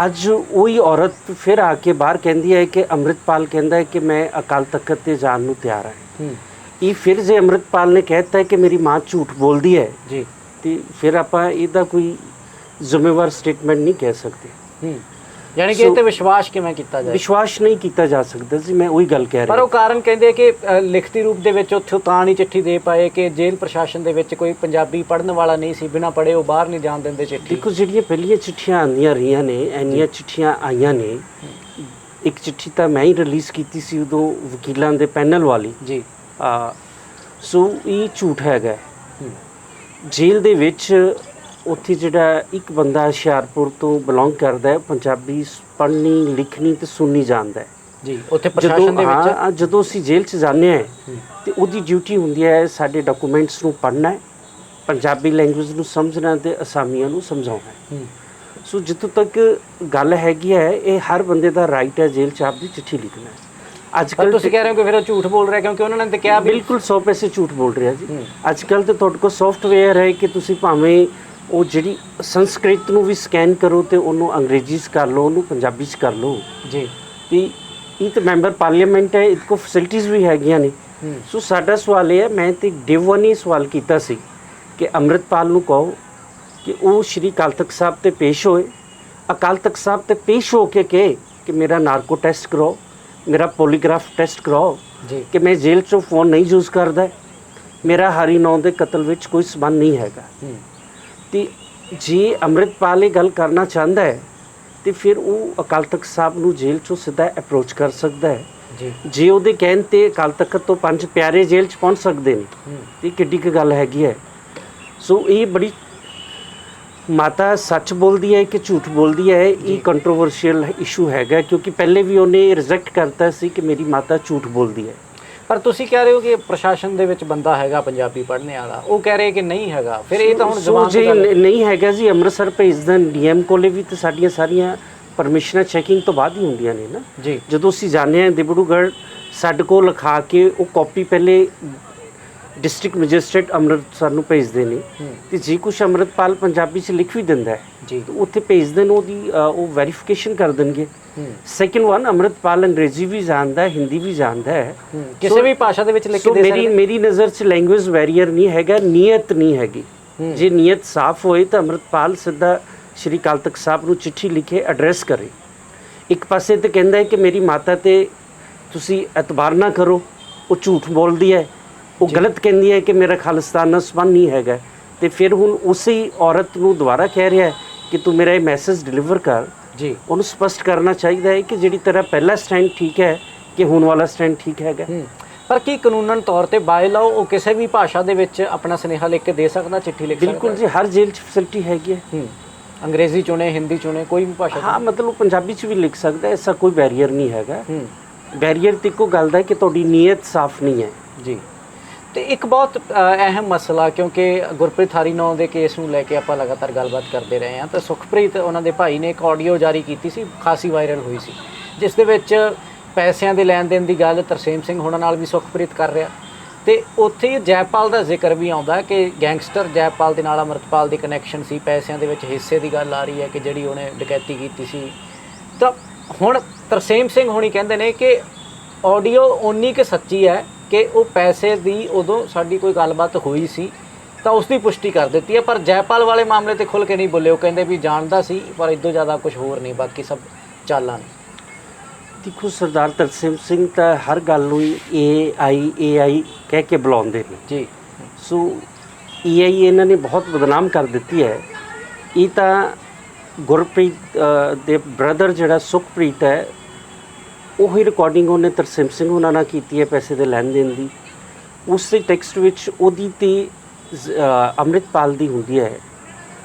ਅੱਜ ਉਹੀ ਔਰਤ ਫਿਰ ਆ ਕੇ ਬਾਹਰ ਕਹਿੰਦੀ ਹੈ ਕਿ ਅੰਮ੍ਰਿਤਪਾਲ ਕਹਿੰਦਾ ਹੈ ਕਿ ਮੈਂ ਅਕਾਲ ਤਖਤ ਤੇ ਜਾਣ ਨੂੰ ਤਿਆਰ ਹਾਂ। ਇਹ ਫਿਰ ਜੇ ਅੰਮ੍ਰਿਤਪਾਲ ਨੇ ਕਹਿ ਦਿੱਤਾ ਹੈ ਕਿ ਮੇਰੀ ਮਾਂ ਝੂਠ ਬੋਲਦੀ ਹੈ ਜੀ। ਤੇ ਫਿਰ ਆਪਾਂ ਇਹਦਾ ਕੋਈ ਜ਼ਿੰਮੇਵਾਰ ਸਟੇਟਮੈਂਟ ਨਹੀਂ ਕਹਿ ਸਕਦੇ। ਹੂੰ। ਯਾਨੀ ਕਿ ਇਹ ਤੇ ਵਿਸ਼ਵਾਸ ਕਿਵੇਂ ਕੀਤਾ ਜਾਏ? ਵਿਸ਼ਵਾਸ ਨਹੀਂ ਕੀਤਾ ਜਾ ਸਕਦਾ ਜੀ ਮੈਂ ਉਹੀ ਗੱਲ ਕਹਿ ਪਰ ਰਿਹਾ। ਉਹ ਕਾਰਨ ਕਹਿੰਦੇ ਕਿ ਲਿਖਤੀ ਰੂਪ ਦੇ ਵਿੱਚ ਉੱਥੋਂ ਤਾਂ ਨਹੀਂ ਚਿੱਠੀ ਦੇ ਪਾਏ ਕਿ ਜੇਲ੍ਹ ਪ੍ਰਸ਼ਾਸਨ ਦੇ ਵਿੱਚ ਕੋਈ ਪੰਜਾਬੀ ਪੜ੍ਹਨ ਵਾਲਾ ਨਹੀਂ ਸੀ ਬਿਨਾਂ ਪੜ੍ਹੇ ਉਹ ਬਾਹਰ ਨਹੀਂ ਜਾਣ ਦਿੰਦੇ ਚਿੱਠੀ। ਦੇਖੋ ਜਿਹੜੀਆਂ ਪਹਿਲੀਆਂ ਚਿੱਠੀਆਂ ਆਂਦੀਆਂ ਰਹੀਆਂ ਨੇ ਇੰਨੀਆਂ ਚਿੱਠੀਆਂ ਆਈਆਂ ਨੇ ਇੱਕ ਚਿੱਠੀ ਤਾਂ ਮੈਂ ਹੀ ਰਿਲੀਜ਼ ਕੀਤੀ ਸੀ ਉਦੋਂ ਵਕੀਲਾਂ ਦੇ ਪੈਨਲ ਵਾਲੀ। ਜੀ। ਆ ਸੋ ਇਹ ਝੂਠ ਹੈਗਾ। ਜੇਲ੍ਹ ਦੇ ਵਿੱਚ ਉੱਥੇ ਜਿਹੜਾ ਇੱਕ ਬੰਦਾ ਹੁਸ਼ਿਆਰਪੁਰ ਤੋਂ ਬਿਲੋਂਗ ਕਰਦਾ ਹੈ ਪੰਜਾਬੀ ਪੜ੍ਹਨੀ ਲਿਖਣੀ ਤੇ ਸੁਣਨੀ ਜਾਣਦਾ ਹੈ। ਜੀ ਉੱਥੇ ਪ੍ਰਸ਼ਾਸਨ ਦੇ ਵਿੱਚ? ਹਾਂ ਜਦੋਂ ਅਸੀਂ ਜੇਲ੍ਹ 'ਚ ਜਾਂਦੇ ਹਾਂ। ਤੇ ਉਹਦੀ ਡਿਊਟੀ ਹੁੰਦੀ ਹੈ ਸਾਡੇ ਡਾਕੂਮੈਂਟਸ ਨੂੰ ਪੜ੍ਹਨਾ ਹੈ ਪੰਜਾਬੀ ਲੈਂਗੁਏਜ ਨੂੰ ਸਮਝਣਾ ਤੇ ਅਸਾਮੀਆਂ ਨੂੰ ਸਮਝਾਉਣਾ ਹੈ। ਹੂੰ। ਸੋ ਜਿੱਥੋਂ ਤੱਕ ਗੱਲ ਹੈਗੀ ਹੈ ਇਹ ਹਰ ਬੰਦੇ ਦਾ ਰਾਈਟ ਹੈ ਜੇਲ੍ਹ 'ਚ ਆਪਦੀ ਚਿੱਠੀ ਲਿਖਣਾ ਹੈ। ਅੱਜ ਕੱਲ੍ਹ ਤੁਸੀਂ ਕਹਿ ਰਹੇ ਹੋ ਕਿ ਫਿਰ ਉਹ ਝੂਠ ਬੋਲ ਰਿਹਾ ਕਿਉਂਕਿ ਉਹਨਾਂ ਨੇ ਤਾਂ ਕਿਹਾ ਬਿਲਕੁਲ 100 ਪੈਸੇ ਝੂਠ ਬੋਲ ਰਿਹਾ ਜੀ। ਅੱਜ ਕੱਲ ਤੇ ਤੁਹਾਡੇ ਕੋਲ ਸੌਫਟਵੇਅਰ ਹੈ ਕਿ ਤੁਸੀਂ ਭਾਵੇਂ ਉਹ ਜਿਹੜੀ ਸੰਸਕ੍ਰਿਤ ਨੂੰ ਵੀ ਸਕੈਨ ਕਰੋ ਤੇ ਉਹਨੂੰ ਅੰਗਰੇਜ਼ੀ 'ਚ ਕਰ ਲਓ ਉਹਨੂੰ ਪੰਜਾਬੀ 'ਚ ਕਰ ਲਓ। ਜੀ। ਤੇ ਇਹ ਤੇ ਮੈਂਬਰ ਪਾਰਲੀਮੈਂਟ ਹੈ ਇਹਦੇ ਕੋਲ ਫੈਸਿਲਿਟੀਆਂ ਵੀ ਹੈਗੀਆਂ ਨੇ। ਸੋ ਸਾਡਾ ਸਵਾਲ ਇਹ ਹੈ ਮੈਂ ਤੇ ਡਿਵਨੀ ਸਵਾਲ ਕੀਤਾ ਸੀ ਕਿ ਅੰਮ੍ਰਿਤਪਾਲ ਨੂੰ ਕਹੋ ਕਿ ਉਹ ਸ਼੍ਰੀ ਅਕਾਲ ਤਖਤ ਸਾਹਿਬ ਤੇ ਪੇਸ਼ ਹੋਏ। ਅਕਾਲ ਤਖਤ ਸਾਹਿਬ ਤੇ ਪੇਸ਼ ਹੋ ਕੇ ਕਹੇ ਕਿ ਮੇਰਾ ਨਾਰਕੋ ਟੈਸਟ ਕਰਾਓ। ਮੇਰਾ ਪੋਲੀਗ੍ਰਾਫ ਟੈਸਟ ਕਰਾਓ ਜੀ। ਕਿ ਮੈਂ ਜੇਲ੍ਹ ਚੋਂ ਫੋਨ ਨਹੀਂ ਯੂਜ਼ ਕਰਦਾ। ਮੇਰਾ ਹਰੀ ਨੌਂ ਦੇ ਕਤਲ ਵਿੱਚ ਕੋਈ ਸਬੰਧ ਨਹੀਂ ਹੈਗਾ। ਤੇ ਜੇ ਅੰਮ੍ਰਿਤਪਾਲ ਇਹ ਗੱਲ ਕਰਨਾ ਚਾਹੁੰਦਾ ਹੈ ਤੇ ਫਿਰ ਉਹ ਅਕਾਲ ਤਖਤ ਸਾਹਿਬ ਨੂੰ ਜੇਲ੍ਹ ਚੋਂ ਸਿੱਧਾ ਅਪਰੋਚ ਕਰ ਸਕਦਾ ਹੈ। ਜੀ। ਜੇ ਉਹਦੇ ਕਹਿਣ ਤੇ ਅਕਾਲ ਤਖਤ ਤੋਂ ਪੰਜ ਪਿਆਰੇ ਜੇਲ੍ਹ 'ਚ ਪਹੁੰਚ ਸਕਦੇ ਨੇ ਇਹ ਕਿੱਡੀ ਕੁ ਗੱਲ ਹੈਗੀ ਹੈ। ਸੋ ਇਹ ਬੜੀ ਮਾਤਾ ਸੱਚ ਬੋਲਦੀ ਹੈ ਕਿ ਝੂਠ ਬੋਲਦੀ ਹੈ ਇਹ ਕੰਟਰੋਵਰਸ਼ੀਅਲ ਇਸ਼ੂ ਹੈਗਾ ਕਿਉਂਕਿ ਪਹਿਲੇ ਵੀ ਉਹਨੇ ਰਿਜੈਕਟ ਕਰਤਾ ਸੀ ਕਿ ਮੇਰੀ ਮਾਤਾ ਝੂਠ ਬੋਲਦੀ ਹੈ। ਪਰ ਤੁਸੀਂ ਕਹਿ ਰਹੇ ਹੋ ਕਿ ਪ੍ਰਸ਼ਾਸਨ ਦੇ ਵਿੱਚ ਬੰਦਾ ਹੈਗਾ ਪੰਜਾਬੀ ਪੜ੍ਹਨੇ ਵਾਲਾ। ਉਹ ਕਹਿ ਰਹੇ ਕਿ ਨਹੀਂ ਹੈਗਾ। ਫਿਰ ਇਹ ਤਾਂ ਹੁਣ ਜ਼ਮਾਨ ਦੀ ਗੱਲ ਨਹੀਂ ਹੈਗਾ ਜੀ ਅੰਮ੍ਰਿਤਸਰ ਭੇਜ ਦੇਣ ਡੀਐਮ ਕੋਲੇ ਵੀ ਤੇ ਸਾਡੀਆਂ ਸਾਰੀਆਂ ਪਰਮਿਸ਼ਨਾਂ ਚੈਕਿੰਗ ਤੋਂ ਬਾਅਦ ਹੀ ਹੁੰਦੀਆਂ ਨੇ ਨਾ। ਜੀ। ਜਦੋਂ ਅਸੀਂ ਜਾਂਦੇ ਹਾਂ ਦਿਬੜੂਗੜ੍ਹ ਸਾਡੇ ਕੋਲ ਲਿਖਾ ਕੇ ਉਹ ਕਾਪੀ ਪਹਿਲੇ ਡਿਸਟ੍ਰਿਕਟ ਮੈਜਿਸਟ੍ਰੇਟ ਅੰਮ੍ਰਿਤਸਰ ਨੂੰ ਭੇਜਦੇ ਨੇ। ਤੇ ਜੇ ਕੁਛ ਅੰਮ੍ਰਿਤਪਾਲ ਪੰਜਾਬੀ 'ਚ ਲਿਖ ਵੀ ਦਿੰਦਾ ਹੈ ਜੀ। ਉੱਥੇ ਭੇਜ ਦੇਣ ਉਹਦੀ ਅ, ਉਹ ਵੈਰੀਫਿਕੇਸ਼ਨ ਕਰ ਦੇਣਗੇ। ਸੈਕਿੰਡ ਵਨ ਅੰਮ੍ਰਿਤਪਾਲ ਅੰਗਰੇਜ਼ੀ ਵੀ ਜਾਣਦਾ ਹੈ ਹਿੰਦੀ ਵੀ ਜਾਣਦਾ ਹੈ। ਕਿਸੇ ਵੀ ਭਾਸ਼ਾ ਦੇ ਵਿੱਚ ਲਿਖ ਕੇ ਸੋ ਦੇ ਮੇਰੀ ਸਕਦੇ। ਮੇਰੀ ਨਜ਼ਰ 'ਚ ਲੈਂਗੁਏਜ ਵੈਰੀਅਰ ਨਹੀਂ ਹੈਗਾ ਨੀਅਤ ਨਹੀਂ ਹੈਗੀ। ਜੇ ਨੀਅਤ ਸਾਫ਼ ਹੋਏ ਤਾਂ ਅੰਮ੍ਰਿਤਪਾਲ ਸਿੱਧਾ ਸ਼੍ਰੀ ਅਕਾਲ ਤਖਤ ਸਾਹਿਬ ਨੂੰ ਚਿੱਠੀ ਲਿਖੇ ਐਡਰੈਸ ਕਰੇ। ਇੱਕ ਪਾਸੇ ਤੇ ਕਹਿੰਦਾ ਹੈ ਕਿ ਮੇਰੀ ਮਾਤਾ ਤੇ ਤੁਸੀਂ ਇਤਬਾਰ ਨਾ ਕਰੋ ਉਹ ਝੂਠ ਬੋਲਦੀ ਹੈ। ਉਹ ਗਲਤ ਕਹਿੰਦੀ ਹੈ ਕਿ ਮੇਰਾ ਖਾਲਿਸਤਾਨ ਨਾਲ ਸੰਬੰਧ ਨਹੀਂ ਹੈਗਾ। ਤੇ ਫਿਰ ਹੁਣ ਉਸੇ ਔਰਤ ਨੂੰ ਦੁਬਾਰਾ ਕਹਿ ਰਿਹਾ ਹੈ ਕਿ ਤੂੰ ਮੇਰਾ ਇਹ ਮੈਸੇਜ ਡਿਲੀਵਰ ਕਰ। ਜੀ। ਉਹਨੂੰ ਸਪਸ਼ਟ ਕਰਨਾ ਚਾਹੀਦਾ ਹੈ ਕਿ ਜਿਹੜੀ ਤੇਰਾ ਪਹਿਲਾ ਸਟੈਂਡ ਠੀਕ ਹੈ ਕਿ ਹੁਣ ਵਾਲਾ ਸਟੈਂਡ ਠੀਕ ਹੈਗਾ। ਪਰ ਕੀ ਕਾਨੂੰਨਨ ਤੌਰ ਤੇ ਬਾਈ ਲਾਓ ਉਹ ਕਿਸੇ ਵੀ ਭਾਸ਼ਾ ਦੇ ਵਿੱਚ ਆਪਣਾ ਸੁਨੇਹਾ ਲਿਖ ਕੇ ਦੇ ਸਕਦਾ ਚਿੱਠੀ ਲਿਖ ਸਕਦਾ? ਬਿਲਕੁਲ ਜੀ ਹਰ ਜੇਲ੍ਹ 'ਚ ਫੈਸਿਲਿਟੀ ਹੈਗੀ ਹੈ। ਹੂੰ। ਅੰਗਰੇਜ਼ੀ ਚੁਣੇ ਹਿੰਦੀ ਚੁਣੇ ਕੋਈ ਵੀ ਭਾਸ਼ਾ ਹਾਂ ਮਤਲਬ ਉਹ ਪੰਜਾਬੀ 'ਚ ਵੀ ਲਿਖ ਸਕਦਾ ਹੈ, ਐਸਾ ਕੋਈ ਬੈਰੀਅਰ ਨਹੀਂ ਹੈਗਾ। ਹੂੰ। ਬੈਰੀਅਰ ਤੇ ਇੱਕੋ ਗੱਲ ਦਾ ਹੈ ਕਿ ਤੁਹਾਡੀ ਨੀਅਤ ਸਾਫ਼ ਨਹੀਂ ਹੈ। ਜੀ। ਤੇ ਇੱਕ ਬਹੁਤ ਅ, ਅਹਿਮ ਮਸਲਾ ਕਿਉਂਕਿ ਗੁਰਪ੍ਰੀਤ ਹਰੀਨੌ ਦੇ ਕੇਸ ਨੂੰ ਲੈ ਕੇ ਆਪਾਂ ਲਗਾਤਾਰ ਗੱਲਬਾਤ ਕਰਦੇ ਰਹੇ ਹਾਂ ਤਾਂ ਸੁਖਪ੍ਰੀਤ ਉਹਨਾਂ ਦੇ ਭਾਈ ਨੇ ਇੱਕ ਆਡੀਓ ਜਾਰੀ ਕੀਤੀ ਸੀ ਖਾਸੀ ਵਾਇਰਲ ਹੋਈ ਸੀ ਜਿਸ ਦੇ ਵਿੱਚ ਪੈਸਿਆਂ ਦੇ ਲੈਣ ਦੇਣ ਦੀ ਗੱਲ ਤਰਸੇਮ ਸਿੰਘ ਹੋਣਾ ਨਾਲ ਵੀ ਸੁਖਪ੍ਰੀਤ ਕਰ ਰਿਹਾ। ਤੇ ਉੱਥੇ ਹੀ ਜੈਪਾਲ ਦਾ ਜ਼ਿਕਰ ਵੀ ਆਉਂਦਾ ਕਿ ਗੈਂਗਸਟਰ ਜੈਪਾਲ ਦੇ ਨਾਲ ਅਮਰਤਪਾਲ ਦੀ ਕਨੈਕਸ਼ਨ ਸੀ ਪੈਸਿਆਂ ਦੇ ਵਿੱਚ ਹਿੱਸੇ ਦੀ ਗੱਲ ਆ ਰਹੀ ਹੈ ਕਿ ਜਿਹੜੀ ਉਹਨੇ ਡਕੈਤੀ ਕੀਤੀ ਸੀ। ਤਾਂ ਹੁਣ ਤਰਸੇਮ ਸਿੰਘ ਹੋਣੀ ਕਹਿੰਦੇ ਨੇ ਕਿ ਆਡੀਓ ਓਨੀ ਕਿ ਸੱਚੀ ਹੈ ਕਿ ਉਹ ਪੈਸੇ ਦੀ ਉਦੋਂ ਸਾਡੀ ਕੋਈ ਗੱਲਬਾਤ ਹੋਈ ਸੀ ਤਾਂ ਉਸ ਦੀ ਪੁਸ਼ਟੀ ਕਰ ਦਿੱਤੀ ਹੈ। ਪਰ ਜੈਪਾਲ ਵਾਲੇ ਮਾਮਲੇ ਤੇ ਖੁੱਲ ਕੇ ਨਹੀਂ ਬੋਲੇ ਉਹ ਕਹਿੰਦੇ ਵੀ ਜਾਣਦਾ ਸੀ ਪਰ ਇਦੋਂ ਜ਼ਿਆਦਾ ਕੁਝ ਹੋਰ ਨਹੀਂ ਬਾਕੀ ਸਭ ਚਾਲਾਂ ਨੇ। ਦੇਖੋ ਸਰਦਾਰ ਤਰਸੇਮ ਸਿੰਘ ਤਾਂ ਹਰ ਗੱਲ ਨੂੰ ਏ ਆਈ ਏ ਆਈ ਕਹਿ ਕੇ ਬੁਲਾਉਂਦੇ ਨੇ। ਜੀ। ਸੋ ਏ ਆਈ ਇਹਨਾਂ ਨੇ ਬਹੁਤ ਬਦਨਾਮ ਕਰ ਦਿੱਤੀ ਹੈ। ਇਹ ਤਾਂ ਗੁਰਪ੍ਰੀਤ ਦੇ ਬ੍ਰਦਰ ਜਿਹੜਾ ਸੁਖਪ੍ਰੀਤ ਹੈ ਉਹੀ ਰਿਕਾਰਡਿੰਗ ਉਹਨੇ ਤਰਸਿਮ ਸਿੰਘ ਉਹਨਾਂ ਨਾਲ ਕੀਤੀ ਹੈ ਪੈਸੇ ਦੇ ਲੈਣ ਦੇਣ ਦੀ। ਉਸ ਦੇ ਟੈਕਸਟ ਵਿੱਚ ਉਹਦੀ ਤੇ ਅੰਮ੍ਰਿਤਪਾਲ ਦੀ ਹੁੰਦੀ ਹੈ।